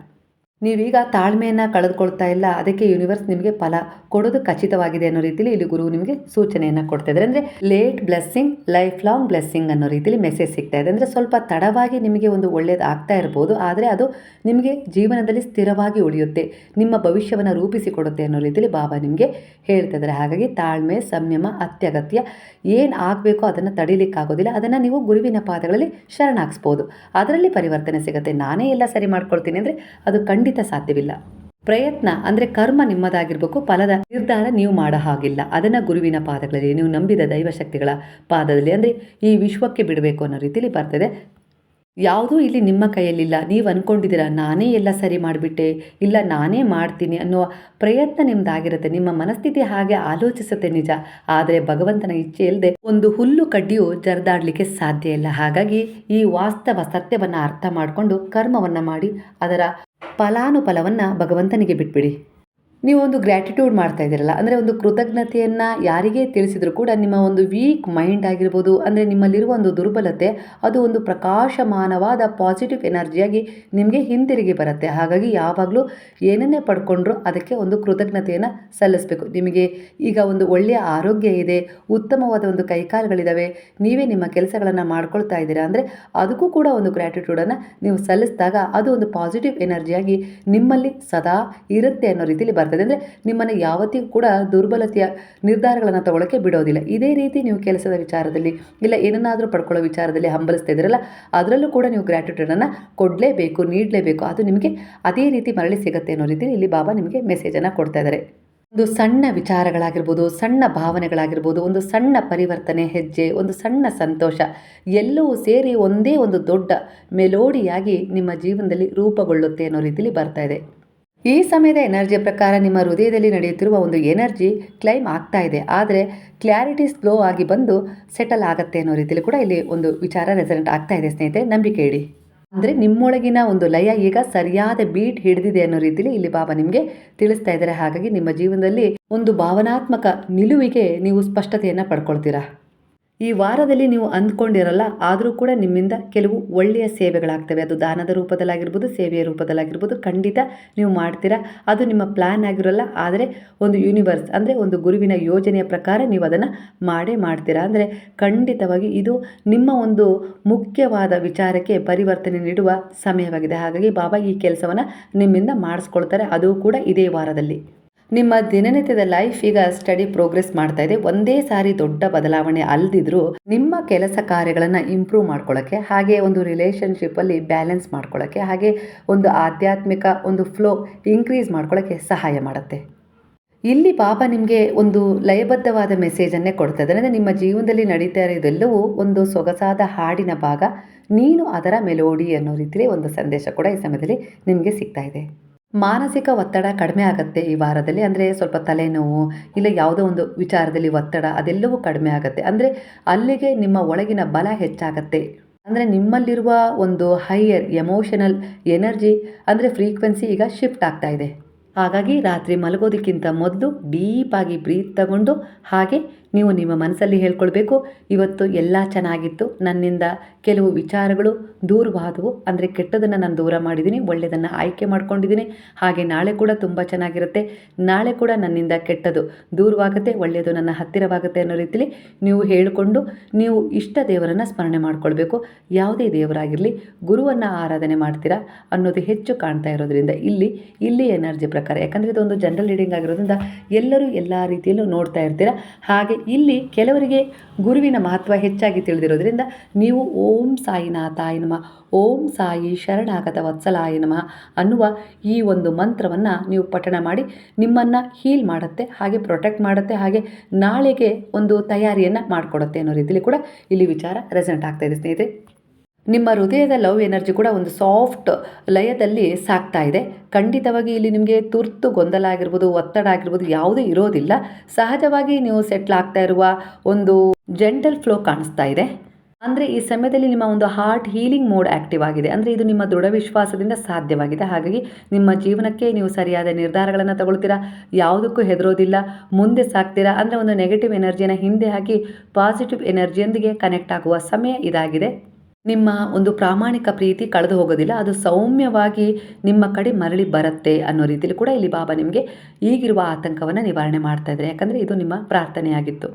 ನೀವೀಗ ತಾಳ್ಮೆಯನ್ನು ಕಳೆದುಕೊಳ್ತಾ ಇಲ್ಲ, ಅದಕ್ಕೆ ಯೂನಿವರ್ಸ್ ನಿಮಗೆ ಫಲ ಕೊಡೋದು ಖಚಿತವಾಗಿದೆ ಅನ್ನೋ ರೀತಿಯಲ್ಲಿ ಇಲ್ಲಿ ಗುರು ನಿಮಗೆ ಸೂಚನೆಯನ್ನು ಕೊಡ್ತಾ ಇದ್ದಾರೆ. ಅಂದರೆ late blessing life long blessing ಅನ್ನೋ ರೀತಿಯಲ್ಲಿ ಮೆಸೇಜ್ ಸಿಗ್ತಾ ಇದೆ. ಅಂದರೆ ಸ್ವಲ್ಪ ತಡವಾಗಿ ನಿಮಗೆ ಒಂದು ಒಳ್ಳೇದು ಆಗ್ತಾ ಇರ್ಬೋದು, ಆದರೆ ಅದು ನಿಮಗೆ ಜೀವನದಲ್ಲಿ ಸ್ಥಿರವಾಗಿ ಉಳಿಯುತ್ತೆ, ನಿಮ್ಮ ಭವಿಷ್ಯವನ್ನು ರೂಪಿಸಿಕೊಡುತ್ತೆ ಅನ್ನೋ ರೀತಿಯಲ್ಲಿ ಬಾಬಾ ನಿಮಗೆ ಹೇಳ್ತಾ ಇದ್ದಾರೆ. ಹಾಗಾಗಿ ತಾಳ್ಮೆ, ಸಂಯಮ, ಅತ್ಯಗತ್ಯ ಏನು ಆಗಬೇಕೋ ಅದನ್ನು ತಡೀಲಿಕ್ಕಾಗೋದಿಲ್ಲ. ಅದನ್ನು ನೀವು ಗುರುವಿನ ಪಾದಗಳಲ್ಲಿ ಶರಣಾಗಿಸ್ಬೋದು. ಅದರಲ್ಲಿ ಪರಿವರ್ತನೆ ಸಿಗುತ್ತೆ. ನಾನೇ ಎಲ್ಲ ಸರಿ ಮಾಡ್ಕೊಳ್ತೀನಿ ಅಂದರೆ ಅದು ಖಂಡಿತ ಸಾಧ್ಯವಿಲ್ಲ. ಪ್ರಯತ್ನ ಅಂದರೆ ಕರ್ಮ ನಿಮ್ಮದಾಗಿರ್ಬೇಕು, ಫಲದ ನಿರ್ಧಾರ ನೀವು ಮಾಡೋ ಹಾಗಿಲ್ಲ. ಅದನ್ನು ಗುರುವಿನ ಪಾದಗಳಲ್ಲಿ, ನೀವು ನಂಬಿದ ದೈವಶಕ್ತಿಗಳ ಪಾದದಲ್ಲಿ ಅಂದರೆ ಈ ವಿಶ್ವಕ್ಕೆ ಬಿಡಬೇಕು ಅನ್ನೋ ರೀತಿಯಲ್ಲಿ ಬರ್ತದೆ. ಯಾವುದೂ ಇಲ್ಲಿ ನಿಮ್ಮ ಕೈಯಲ್ಲಿಲ್ಲ. ನೀವು ಅಂದ್ಕೊಂಡಿದ್ದೀರ ನಾನೇ ಎಲ್ಲ ಸರಿ ಮಾಡಿಬಿಟ್ಟೆ, ಇಲ್ಲ ನಾನೇ ಮಾಡ್ತೀನಿ ಅನ್ನುವ ಪ್ರಯತ್ನ ನಿಮ್ಮದಾಗಿರುತ್ತೆ ನಿಮ್ಮ ಮನಸ್ಥಿತಿ ಹಾಗೆ ಆಲೋಚಿಸುತ್ತೆ ನಿಜ. ಆದರೆ ಭಗವಂತನ ಇಚ್ಛೆ ಇಲ್ಲದೆ ಒಂದು ಹುಲ್ಲು ಕಡ್ಡಿಯು ಜರ್ದಾಡಲಿಕ್ಕೆ ಸಾಧ್ಯ ಇಲ್ಲ. ಹಾಗಾಗಿ ಈ ವಾಸ್ತವ ಸತ್ಯವನ್ನು ಅರ್ಥ ಮಾಡಿಕೊಂಡು ಕರ್ಮವನ್ನು ಮಾಡಿ ಅದರ ಫಲಾನುಫಲವನ್ನು ಭಗವಂತನಿಗೆ ಬಿಟ್ಬಿಡಿ. ನೀವು ಒಂದು ಗ್ರ್ಯಾಟಿಟ್ಯೂಡ್ ಮಾಡ್ತಾ ಇದ್ದೀರಲ್ಲ, ಅಂದರೆ ಒಂದು ಕೃತಜ್ಞತೆಯನ್ನು ಯಾರಿಗೆ ತಿಳಿಸಿದರೂ ಕೂಡ ನಿಮ್ಮ ಒಂದು ವೀಕ್ ಮೈಂಡ್ ಆಗಿರ್ಬೋದು, ಅಂದರೆ ನಿಮ್ಮಲ್ಲಿರುವ ಒಂದು ದುರ್ಬಲತೆ, ಅದು ಒಂದು ಪ್ರಕಾಶಮಾನವಾದ ಪಾಸಿಟಿವ್ ಎನರ್ಜಿಯಾಗಿ ನಿಮಗೆ ಹಿಂತಿರುಗಿ ಬರುತ್ತೆ. ಹಾಗಾಗಿ ಯಾವಾಗಲೂ ಏನನ್ನೇ ಪಡ್ಕೊಂಡ್ರೂ ಅದಕ್ಕೆ ಒಂದು ಕೃತಜ್ಞತೆಯನ್ನು ಸಲ್ಲಿಸಬೇಕು. ನಿಮಗೆ ಈಗ ಒಂದು ಒಳ್ಳೆಯ ಆರೋಗ್ಯ ಇದೆ, ಉತ್ತಮವಾದ ಒಂದು ಕೈಕಾಲುಗಳಿದ್ದಾವೆ ನೀವೇ ನಿಮ್ಮ ಕೆಲಸಗಳನ್ನು ಮಾಡ್ಕೊಳ್ತಾ ಇದ್ದೀರಾ, ಅಂದರೆ ಅದಕ್ಕೂ ಕೂಡ ಒಂದು ಗ್ರ್ಯಾಟಿಟ್ಯೂಡನ್ನು ನೀವು ಸಲ್ಲಿಸಿದಾಗ ಅದು ಒಂದು ಪಾಸಿಟಿವ್ ಎನರ್ಜಿಯಾಗಿ ನಿಮ್ಮಲ್ಲಿ ಸದಾ ಇರುತ್ತೆ ಅನ್ನೋ ರೀತಿಯಲ್ಲಿ ಬರ್ತದೆ. ಅಂದರೆ ನಿಮ್ಮನ್ನು ಯಾವತ್ತಿಗೂ ಕೂಡ ದುರ್ಬಲತೆಯ ನಿರ್ಧಾರಗಳನ್ನು ತಗೊಳ್ಳೋಕ್ಕೆ ಬಿಡೋದಿಲ್ಲ. ಇದೇ ರೀತಿ ನೀವು ಕೆಲಸದ ವಿಚಾರದಲ್ಲಿ ಇಲ್ಲ ಏನನ್ನಾದರೂ ಪಡ್ಕೊಳ್ಳೋ ವಿಚಾರದಲ್ಲಿ ಹಂಬಲಿಸ್ತಾ ಇದ್ದೀರಲ್ಲ, ಅದರಲ್ಲೂ ಕೂಡ ನೀವು ಗ್ರ್ಯಾಟಿಟ್ಯೂಡನ್ನು ಕೊಡಲೇಬೇಕು, ನೀಡಲೇಬೇಕು. ಅದು ನಿಮಗೆ ಅದೇ ರೀತಿ ಮರಳಿ ಸಿಗುತ್ತೆ ಅನ್ನೋ ರೀತಿ ಇಲ್ಲಿ ಬಾಬಾ ನಿಮಗೆ ಮೆಸೇಜನ್ನು ಕೊಡ್ತಾ ಇದ್ದಾರೆ. ಒಂದು ಸಣ್ಣ ವಿಚಾರಗಳಾಗಿರ್ಬೋದು, ಸಣ್ಣ ಭಾವನೆಗಳಾಗಿರ್ಬೋದು, ಒಂದು ಸಣ್ಣ ಪರಿವರ್ತನೆ, ಹೆಜ್ಜೆ, ಒಂದು ಸಣ್ಣ ಸಂತೋಷ, ಎಲ್ಲವೂ ಸೇರಿ ಒಂದೇ ಒಂದು ದೊಡ್ಡ ಮೆಲೋಡಿಯಾಗಿ ನಿಮ್ಮ ಜೀವನದಲ್ಲಿ ರೂಪುಗೊಳ್ಳುತ್ತೆ ಅನ್ನೋ ರೀತಿಯಲ್ಲಿ ಬರ್ತಾ ಇದೆ. ಈ ಸಮಯದ ಎನರ್ಜಿಯ ಪ್ರಕಾರ ನಿಮ್ಮ ಹೃದಯದಲ್ಲಿ ನಡೆಯುತ್ತಿರುವ ಒಂದು ಎನರ್ಜಿ ಕ್ಲೈಮ್ ಆಗ್ತಾ ಇದೆ. ಆದರೆ ಕ್ಲಾರಿಟಿ ಸ್ಲೋ ಆಗಿ ಬಂದು ಸೆಟಲ್ ಆಗುತ್ತೆ ಅನ್ನೋ ರೀತಿಯಲ್ಲಿ ಕೂಡ ಇಲ್ಲಿ ಒಂದು ವಿಚಾರ ರೆಸಲ್ಟ್ ಆಗ್ತಾ ಇದೆ ಸ್ನೇಹಿತರೆ, ನಂಬಿಕೆ ಇಡಿ. ಅಂದರೆ ನಿಮ್ಮೊಳಗಿನ ಒಂದು ಲಯ ಈಗ ಸರಿಯಾದ ಬೀಟ್ ಹಿಡಿದಿದೆ ಅನ್ನೋ ರೀತಿಯಲ್ಲಿ ಇಲ್ಲಿ ಬಾಬಾ ನಿಮಗೆ ತಿಳಿಸ್ತಾ ಇದ್ದಾರೆ. ಹಾಗಾಗಿ ನಿಮ್ಮ ಜೀವನದಲ್ಲಿ ಒಂದು ಭಾವನಾತ್ಮಕ ನಿಲುವಿಗೆ ನೀವು ಸ್ಪಷ್ಟತೆಯನ್ನು ಪಡ್ಕೊಳ್ತೀರಾ? ಈ ವಾರದಲ್ಲಿ ನೀವು ಅಂದ್ಕೊಂಡಿರಲ್ಲ, ಆದರೂ ಕೂಡ ನಿಮ್ಮಿಂದ ಕೆಲವು ಒಳ್ಳೆಯ ಸೇವೆಗಳಾಗ್ತವೆ. ಅದು ದಾನದ ರೂಪದಲ್ಲಾಗಿರ್ಬೋದು, ಸೇವೆಯ ರೂಪದಲ್ಲಾಗಿರ್ಬೋದು, ಖಂಡಿತ ನೀವು ಮಾಡ್ತೀರಾ. ಅದು ನಿಮ್ಮ ಪ್ಲ್ಯಾನ್ ಆಗಿರೋಲ್ಲ, ಆದರೆ ಒಂದು ಯೂನಿವರ್ಸ್ ಅಂದರೆ ಒಂದು ಗುರುವಿನ ಯೋಜನೆಯ ಪ್ರಕಾರ ನೀವು ಅದನ್ನು ಮಾಡೇ ಮಾಡ್ತೀರಾ. ಅಂದರೆ ಖಂಡಿತವಾಗಿ ಇದು ನಿಮ್ಮ ಒಂದು ಮುಖ್ಯವಾದ ವಿಚಾರಕ್ಕೆ ಪರಿವರ್ತನೆ ನೀಡುವ ಸಮಯವಾಗಿದೆ. ಹಾಗಾಗಿ ಬಾಬಾ ಈ ಕೆಲಸವನ್ನು ನಿಮ್ಮಿಂದ ಮಾಡಿಸ್ಕೊಳ್ತಾರೆ. ಅದು ಕೂಡ ಇದೇ ವಾರದಲ್ಲಿ. ನಿಮ್ಮ ದಿನನಿತ್ಯದ ಲೈಫ್ ಈಗ ಸ್ಟಡಿ ಪ್ರೋಗ್ರೆಸ್ ಮಾಡ್ತಾ ಇದೆ. ಒಂದೇ ಸಾರಿ ದೊಡ್ಡ ಬದಲಾವಣೆ ಅಲ್ದಿದ್ರು ನಿಮ್ಮ ಕೆಲಸ ಕಾರ್ಯಗಳನ್ನು ಇಂಪ್ರೂವ್ ಮಾಡ್ಕೊಳ್ಳೋಕ್ಕೆ ಹಾಗೆ ಒಂದು ರಿಲೇಷನ್ಶಿಪ್ಪಲ್ಲಿ ಬ್ಯಾಲೆನ್ಸ್ ಮಾಡ್ಕೊಳ್ಳೋಕ್ಕೆ ಹಾಗೆ ಒಂದು ಆಧ್ಯಾತ್ಮಿಕ ಒಂದು ಫ್ಲೋ ಇನ್ಕ್ರೀಸ್ ಮಾಡ್ಕೊಳ್ಳೋಕ್ಕೆ ಸಹಾಯ ಮಾಡುತ್ತೆ. ಇಲ್ಲಿ ಪಾಪ ನಿಮಗೆ ಒಂದು ಲಯಬದ್ಧವಾದ ಮೆಸೇಜನ್ನೇ ಕೊಡ್ತಾ ಇದ್ದಾರೆ ಅಂದರೆ ನಿಮ್ಮ ಜೀವನದಲ್ಲಿ ನಡೀತಾ ಇರೋದೆಲ್ಲವೂ ಒಂದು ಸೊಗಸಾದ ಹಾಡಿನ ಭಾಗ. ನೀನು ಅದರ ಮೆಲೋಡಿ ಅನ್ನೋ ರೀತಿಯಲ್ಲಿ ಒಂದು ಸಂದೇಶ ಕೂಡ ಈ ಸಮಯದಲ್ಲಿ ನಿಮಗೆ ಸಿಗ್ತಾ ಇದೆ. ಮಾನಸಿಕ ಒತ್ತಡ ಕಡಿಮೆ ಆಗುತ್ತೆ ಈ ವಾರದಲ್ಲಿ. ಅಂದರೆ ಸ್ವಲ್ಪ ತಲೆನೋವು ಇಲ್ಲ ಯಾವುದೋ ಒಂದು ವಿಚಾರದಲ್ಲಿ ಒತ್ತಡ ಅದೆಲ್ಲವೂ ಕಡಿಮೆ ಆಗುತ್ತೆ. ಅಂದರೆ ಅಲ್ಲಿಗೆ ನಿಮ್ಮ ಒಳಗಿನ ಬಲ ಹೆಚ್ಚಾಗತ್ತೆ. ಅಂದರೆ ನಿಮ್ಮಲ್ಲಿರುವ ಒಂದು ಹೈಯರ್ ಎಮೋಷನಲ್ ಎನರ್ಜಿ ಅಂದರೆ ಫ್ರೀಕ್ವೆನ್ಸಿ ಈಗ ಶಿಫ್ಟ್ ಆಗ್ತಾ ಇದೆ. ಹಾಗಾಗಿ ರಾತ್ರಿ ಮಲಗೋದಕ್ಕಿಂತ ಮೊದಲು ಡೀಪಾಗಿ ಬ್ರೀತ್ ತಗೊಂಡು ಹಾಗೆ ನೀವು ನಿಮ್ಮ ಮನಸ್ಸಲ್ಲಿ ಹೇಳ್ಕೊಳ್ಬೇಕು. ಇವತ್ತು ಎಲ್ಲ ಚೆನ್ನಾಗಿತ್ತು. ನನ್ನಿಂದ ಕೆಲವು ವಿಚಾರಗಳು ದೂರವಾದವು. ಅಂದರೆ ಕೆಟ್ಟದನ್ನು ನಾನು ದೂರ ಮಾಡಿದ್ದೀನಿ. ಒಳ್ಳೆಯದನ್ನು ಆಯ್ಕೆ ಮಾಡ್ಕೊಂಡಿದ್ದೀನಿ. ಹಾಗೆ ನಾಳೆ ಕೂಡ ತುಂಬ ಚೆನ್ನಾಗಿರುತ್ತೆ. ನಾಳೆ ಕೂಡ ನನ್ನಿಂದ ಕೆಟ್ಟದು ದೂರವಾಗುತ್ತೆ. ಒಳ್ಳೆಯದು ನನ್ನ ಹತ್ತಿರವಾಗುತ್ತೆ ಅನ್ನೋ ರೀತಿಯಲ್ಲಿ ನೀವು ಹೇಳಿಕೊಂಡು ನೀವು ಇಷ್ಟ ದೇವರನ್ನು ಸ್ಮರಣೆ ಮಾಡಿಕೊಳ್ಬೇಕು. ಯಾವುದೇ ದೇವರಾಗಿರಲಿ, ಗುರುವನ್ನು ಆರಾಧನೆ ಮಾಡ್ತೀರಾ ಅನ್ನೋದು ಹೆಚ್ಚು ಕಾಣ್ತಾ ಇರೋದ್ರಿಂದ ಇಲ್ಲಿ ಇಲ್ಲಿ ಎನರ್ಜಿ ಪ್ರಕಾರ, ಯಾಕಂದರೆ ಇದೊಂದು ಜನರಲ್ ರೀಡಿಂಗ್ ಆಗಿರೋದ್ರಿಂದ ಎಲ್ಲರೂ ಎಲ್ಲ ರೀತಿಯಲ್ಲೂ ನೋಡ್ತಾ ಇರ್ತೀರ. ಹಾಗೆ ಇಲ್ಲಿ ಕೆಲವರಿಗೆ ಗುರುವಿನ ಮಹತ್ವ ಹೆಚ್ಚಾಗಿ ತಿಳಿದಿರೋದ್ರಿಂದ ನೀವು ಓಂ ಸಾಯಿನಾಥಾಯ ನಮ, ಓಂ ಸಾಯಿ ಶರಣಾಗತ ವತ್ಸಲಾಯ ನಮಃ ಅನ್ನುವ ಈ ಒಂದು ಮಂತ್ರವನ್ನು ನೀವು ಪಠಣ ಮಾಡಿ ನಿಮ್ಮನ್ನು ಹೀಲ್ ಮಾಡುತ್ತೆ, ಹಾಗೆ ಪ್ರೊಟೆಕ್ಟ್ ಮಾಡುತ್ತೆ, ಹಾಗೆ ನಾಳೆಗೆ ಒಂದು ತಯಾರಿಯನ್ನು ಮಾಡಿಕೊಡುತ್ತೆ ಅನ್ನೋ ರೀತಿಯಲ್ಲಿ ಕೂಡ ಇಲ್ಲಿ ವಿಚಾರ ರೆಸೆಂಟ್ ಆಗ್ತಾ ಇದೆ ಸ್ನೇಹಿತರೆ. ನಿಮ್ಮ ಹೃದಯದ ಲವ್ ಎನರ್ಜಿ ಕೂಡ ಒಂದು ಸಾಫ್ಟ್ ಲಯದಲ್ಲಿ ಸಾಕ್ತಾ ಇದೆ. ಖಂಡಿತವಾಗಿ ಇಲ್ಲಿ ನಿಮಗೆ ತುರ್ತು ಗೊಂದಲ ಆಗಿರ್ಬೋದು, ಒತ್ತಡ ಆಗಿರ್ಬೋದು ಯಾವುದೂ ಇರೋದಿಲ್ಲ. ಸಹಜವಾಗಿ ನೀವು ಸೆಟ್ಲ್ ಆಗ್ತಾ ಇರುವ ಒಂದು ಜೆಂಟಲ್ ಫ್ಲೋ ಕಾಣಿಸ್ತಾ ಇದೆ. ಅಂದರೆ ಈ ಸಮಯದಲ್ಲಿ ನಿಮ್ಮ ಒಂದು ಹಾರ್ಟ್ ಹೀಲಿಂಗ್ ಮೋಡ್ ಆ್ಯಕ್ಟಿವ್ ಆಗಿದೆ. ಅಂದರೆ ಇದು ನಿಮ್ಮ ದೃಢ ವಿಶ್ವಾಸದಿಂದ ಸಾಧ್ಯವಾಗಿದೆ. ಹಾಗಾಗಿ ನಿಮ್ಮ ಜೀವನಕ್ಕೆ ನೀವು ಸರಿಯಾದ ನಿರ್ಧಾರಗಳನ್ನು ತಗೊಳ್ತೀರಾ? ಯಾವುದಕ್ಕೂ ಹೆದರೋದಿಲ್ಲ. ಮುಂದೆ ಸಾಕ್ತೀರಾ? ಅಂದರೆ ಒಂದು ನೆಗೆಟಿವ್ ಎನರ್ಜಿಯನ್ನು ಹಿಂದೆ ಹಾಕಿ ಪಾಸಿಟಿವ್ ಎನರ್ಜಿಯೊಂದಿಗೆ ಕನೆಕ್ಟ್ ಆಗುವ ಸಮಯ ಇದಾಗಿದೆ. ನಿಮ್ಮ ಒಂದು ಪ್ರಾಮಾಣಿಕ ಪ್ರೀತಿ ಕಳೆದು ಹೋಗೋದಿಲ್ಲ, ಅದು ಸೌಮ್ಯವಾಗಿ ನಿಮ್ಮ ಕಡೆ ಮರಳಿ ಬರುತ್ತೆ ಅನ್ನೋ ರೀತಿಯಲ್ಲಿ ಕೂಡ ಇಲ್ಲಿ ಬಾಬಾ ನಿಮಗೆ ಈಗಿರುವ ಆತಂಕವನ್ನು ನಿವಾರಣೆ ಮಾಡ್ತಾ ಇದ್ದಾರೆ. ಯಾಕಂದರೆ ಇದು ನಿಮ್ಮ ಪ್ರಾರ್ಥನೆಯಾಗಿತ್ತು.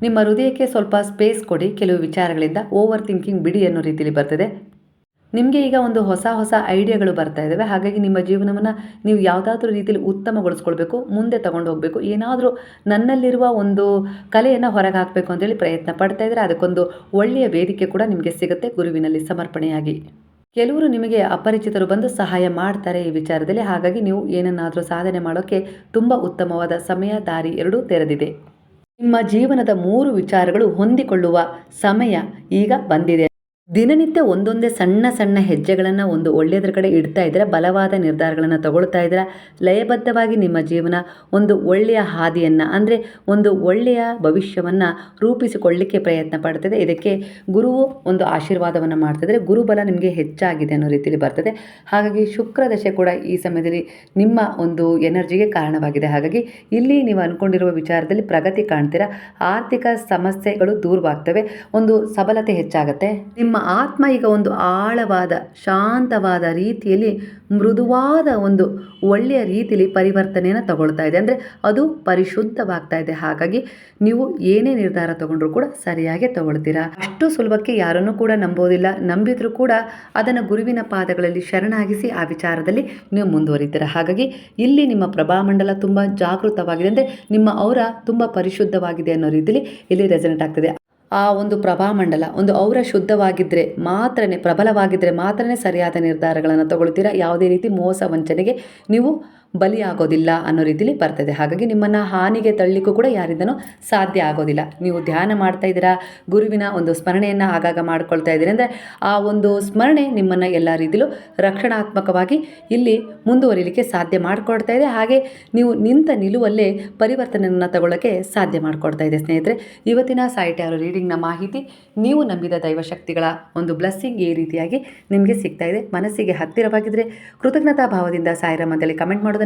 ನಿಮ್ಮ ಹೃದಯಕ್ಕೆ ಸ್ವಲ್ಪ ಸ್ಪೇಸ್ ಕೊಡಿ, ಕೆಲವು ವಿಚಾರಗಳಿಂದ ಓವರ್ ಥಿಂಕಿಂಗ್ ಬಿಡಿ ಅನ್ನೋ ರೀತಿಯಲ್ಲಿ ಬರ್ತದೆ. ನಿಮಗೆ ಈಗ ಒಂದು ಹೊಸ ಹೊಸ ಐಡಿಯಾಗಳು ಬರ್ತಾ ಇದ್ದಾವೆ ಹಾಗಾಗಿ ನಿಮ್ಮ ಜೀವನವನ್ನು ನೀವು ಯಾವುದಾದ್ರೂ ರೀತಿಯಲ್ಲಿ ಉತ್ತಮಗೊಳಿಸ್ಕೊಳ್ಬೇಕು, ಮುಂದೆ ತಗೊಂಡು ಹೋಗಬೇಕು. ಏನಾದರೂ ನನ್ನಲ್ಲಿರುವ ಒಂದು ಕಲೆಯನ್ನು ಹೊರಗೆ ಹಾಕಬೇಕು ಅಂತೇಳಿ ಪ್ರಯತ್ನ ಪಡ್ತಾ ಇದ್ದರೆ ಅದಕ್ಕೊಂದು ಒಳ್ಳೆಯ ವೇದಿಕೆ ಕೂಡ ನಿಮಗೆ ಸಿಗುತ್ತೆ ಗುರುವಿನಲ್ಲಿ ಸಮರ್ಪಣೆಯಾಗಿ. ಕೆಲವರು ನಿಮಗೆ ಅಪರಿಚಿತರು ಬಂದು ಸಹಾಯ ಮಾಡ್ತಾರೆ ಈ ವಿಚಾರದಲ್ಲಿ. ಹಾಗಾಗಿ ನೀವು ಏನನ್ನಾದರೂ ಸಾಧನೆ ಮಾಡೋಕ್ಕೆ ತುಂಬ ಉತ್ತಮವಾದ ಸಮಯ, ದಾರಿ ಎರಡೂ ತೆರೆದಿದೆ. ನಿಮ್ಮ ಜೀವನದ ಮೂರು ವಿಚಾರಗಳು ಹೊಂದಿಕೊಳ್ಳುವ ಸಮಯ ಈಗ ಬಂದಿದೆ. ದಿನನಿತ್ಯ ಒಂದೊಂದೇ ಸಣ್ಣ ಸಣ್ಣ ಹೆಜ್ಜೆಗಳನ್ನು ಒಂದು ಒಳ್ಳೆಯದ್ರ ಕಡೆ ಇಡ್ತಾ ಇದ್ದೀರ ಬಲವಾದ ನಿರ್ಧಾರಗಳನ್ನು ತಗೊಳ್ತಾ ಇದ್ದೀರ ಲಯಬದ್ಧವಾಗಿ ನಿಮ್ಮ ಜೀವನ ಒಂದು ಒಳ್ಳೆಯ ಹಾದಿಯನ್ನು, ಅಂದರೆ ಒಂದು ಒಳ್ಳೆಯ ಭವಿಷ್ಯವನ್ನು ರೂಪಿಸಿಕೊಳ್ಳಲಿಕ್ಕೆ ಪ್ರಯತ್ನ ಪಡ್ತಿದೆ. ಇದಕ್ಕೆ ಗುರುವು ಒಂದು ಆಶೀರ್ವಾದವನ್ನು ಮಾಡ್ತಿದ್ರೆ ಗುರುಬಲ ನಿಮಗೆ ಹೆಚ್ಚಾಗಿದೆ ಅನ್ನೋ ರೀತಿಯಲ್ಲಿ ಬರ್ತದೆ. ಹಾಗಾಗಿ ಶುಕ್ರ ದಶೆ ಕೂಡ ಈ ಸಮಯದಲ್ಲಿ ನಿಮ್ಮ ಒಂದು ಎನರ್ಜಿಗೆ ಕಾರಣವಾಗಿದೆ. ಹಾಗಾಗಿ ಇಲ್ಲಿ ನೀವು ಅಂದ್ಕೊಂಡಿರುವ ವಿಚಾರದಲ್ಲಿ ಪ್ರಗತಿ ಕಾಣ್ತೀರಾ. ಆರ್ಥಿಕ ಸಮಸ್ಯೆಗಳು ದೂರವಾಗ್ತವೆ. ಒಂದು ಸಬಲತೆ ಹೆಚ್ಚಾಗುತ್ತೆ. ನಿಮ್ಮ ಆತ್ಮ ಈಗ ಒಂದು ಆಳವಾದ, ಶಾಂತವಾದ ರೀತಿಯಲ್ಲಿ ಮೃದುವಾದ ಒಂದು ಒಳ್ಳೆಯ ರೀತಿಯಲ್ಲಿ ಪರಿವರ್ತನೆಯನ್ನು ತಗೊಳ್ತಾ ಇದೆ. ಅಂದರೆ ಅದು ಪರಿಶುದ್ಧವಾಗ್ತಾ ಇದೆ. ಹಾಗಾಗಿ ನೀವು ಏನೇ ನಿರ್ಧಾರ ತಗೊಂಡ್ರೂ ಕೂಡ ಸರಿಯಾಗಿ ತಗೊಳ್ತೀರಾ. ಅಷ್ಟು ಸುಲಭಕ್ಕೆ ಯಾರನ್ನು ಕೂಡ ನಂಬೋದಿಲ್ಲ. ನಂಬಿದರೂ ಕೂಡ ಅದನ್ನು ಗುರುವಿನ ಪಾದಗಳಲ್ಲಿ ಶರಣಾಗಿಸಿ ಆ ವಿಚಾರದಲ್ಲಿ ನೀವು ಮುಂದುವರಿತೀರಾ. ಹಾಗಾಗಿ ಇಲ್ಲಿ ನಿಮ್ಮ ಪ್ರಭಾಮಂಡಲ ತುಂಬ ಜಾಗೃತವಾಗಿದೆ. ಅಂದರೆ ನಿಮ್ಮ ಅವರ ತುಂಬ ಪರಿಶುದ್ಧವಾಗಿದೆ ಅನ್ನೋ ರೀತಿಯಲ್ಲಿ ಇಲ್ಲಿ ರೆಸನೆಂಟ್ ಆಗ್ತದೆ. ಆ ಒಂದು ಪ್ರಭಾಮಂಡಲ ಒಂದು ಔರ ಶುದ್ಧವಾಗಿದ್ದರೆ ಮಾತ್ರನೇ ಪ್ರಬಲವಾಗಿದ್ದರೆ ಮಾತ್ರನೇ ಸರಿಯಾದ ನಿರ್ಧಾರಗಳನ್ನು ತಗೊಳ್ತೀರಾ? ಯಾವುದೇ ರೀತಿ ಮೋಸ ವಂಚನೆಗೆ ನೀವು ಬಲಿಯಾಗೋದಿಲ್ಲ ಅನ್ನೋ ರೀತಿಲಿ ಬರ್ತದೆ. ಹಾಗಾಗಿ ನಿಮ್ಮನ್ನು ಹಾನಿಗೆ ತಳ್ಳಿಕ್ಕೂ ಕೂಡ ಯಾರಿಂದನೂ ಸಾಧ್ಯ ಆಗೋದಿಲ್ಲ. ನೀವು ಧ್ಯಾನ ಮಾಡ್ತಾ ಇದ್ದೀರಾ, ಗುರುವಿನ ಒಂದು ಸ್ಮರಣೆಯನ್ನು ಆಗಾಗ ಮಾಡ್ಕೊಳ್ತಾ ಇದ್ದೀರಿ ಅಂದರೆ ಆ ಒಂದು ಸ್ಮರಣೆ ನಿಮ್ಮನ್ನು ಎಲ್ಲ ರೀತಿಲೂ ರಕ್ಷಣಾತ್ಮಕವಾಗಿ ಇಲ್ಲಿ ಮುಂದುವರಿಲಿಕ್ಕೆ ಸಾಧ್ಯ ಮಾಡಿಕೊಡ್ತಾ ಇದೆ. ಹಾಗೆ ನೀವು ನಿಂತ ನಿಲುವಲ್ಲೇ ಪರಿವರ್ತನೆಯನ್ನು ತಗೊಳ್ಳೋಕ್ಕೆ ಸಾಧ್ಯ ಮಾಡಿಕೊಡ್ತಾ ಇದೆ ಸ್ನೇಹಿತರೆ. ಇವತ್ತಿನ ಸಾಯಿಟ್ ಯಾರು ರೀಡಿಂಗ್ನ ಮಾಹಿತಿ ನೀವು ನಂಬಿದ ದೈವಶಕ್ತಿಗಳ ಒಂದು ಬ್ಲೆಸ್ಸಿಂಗ್ ಈ ರೀತಿಯಾಗಿ ನಿಮಗೆ ಸಿಗ್ತಾ ಇದೆ. ಮನಸ್ಸಿಗೆ ಹತ್ತಿರವಾಗಿದ್ದರೆ ಕೃತಜ್ಞತಾ ಭಾವದಿಂದ ಸಾಯಿರಾಮ್ ಕಮೆಂಟ್ ಮಾಡೋದನ್ನು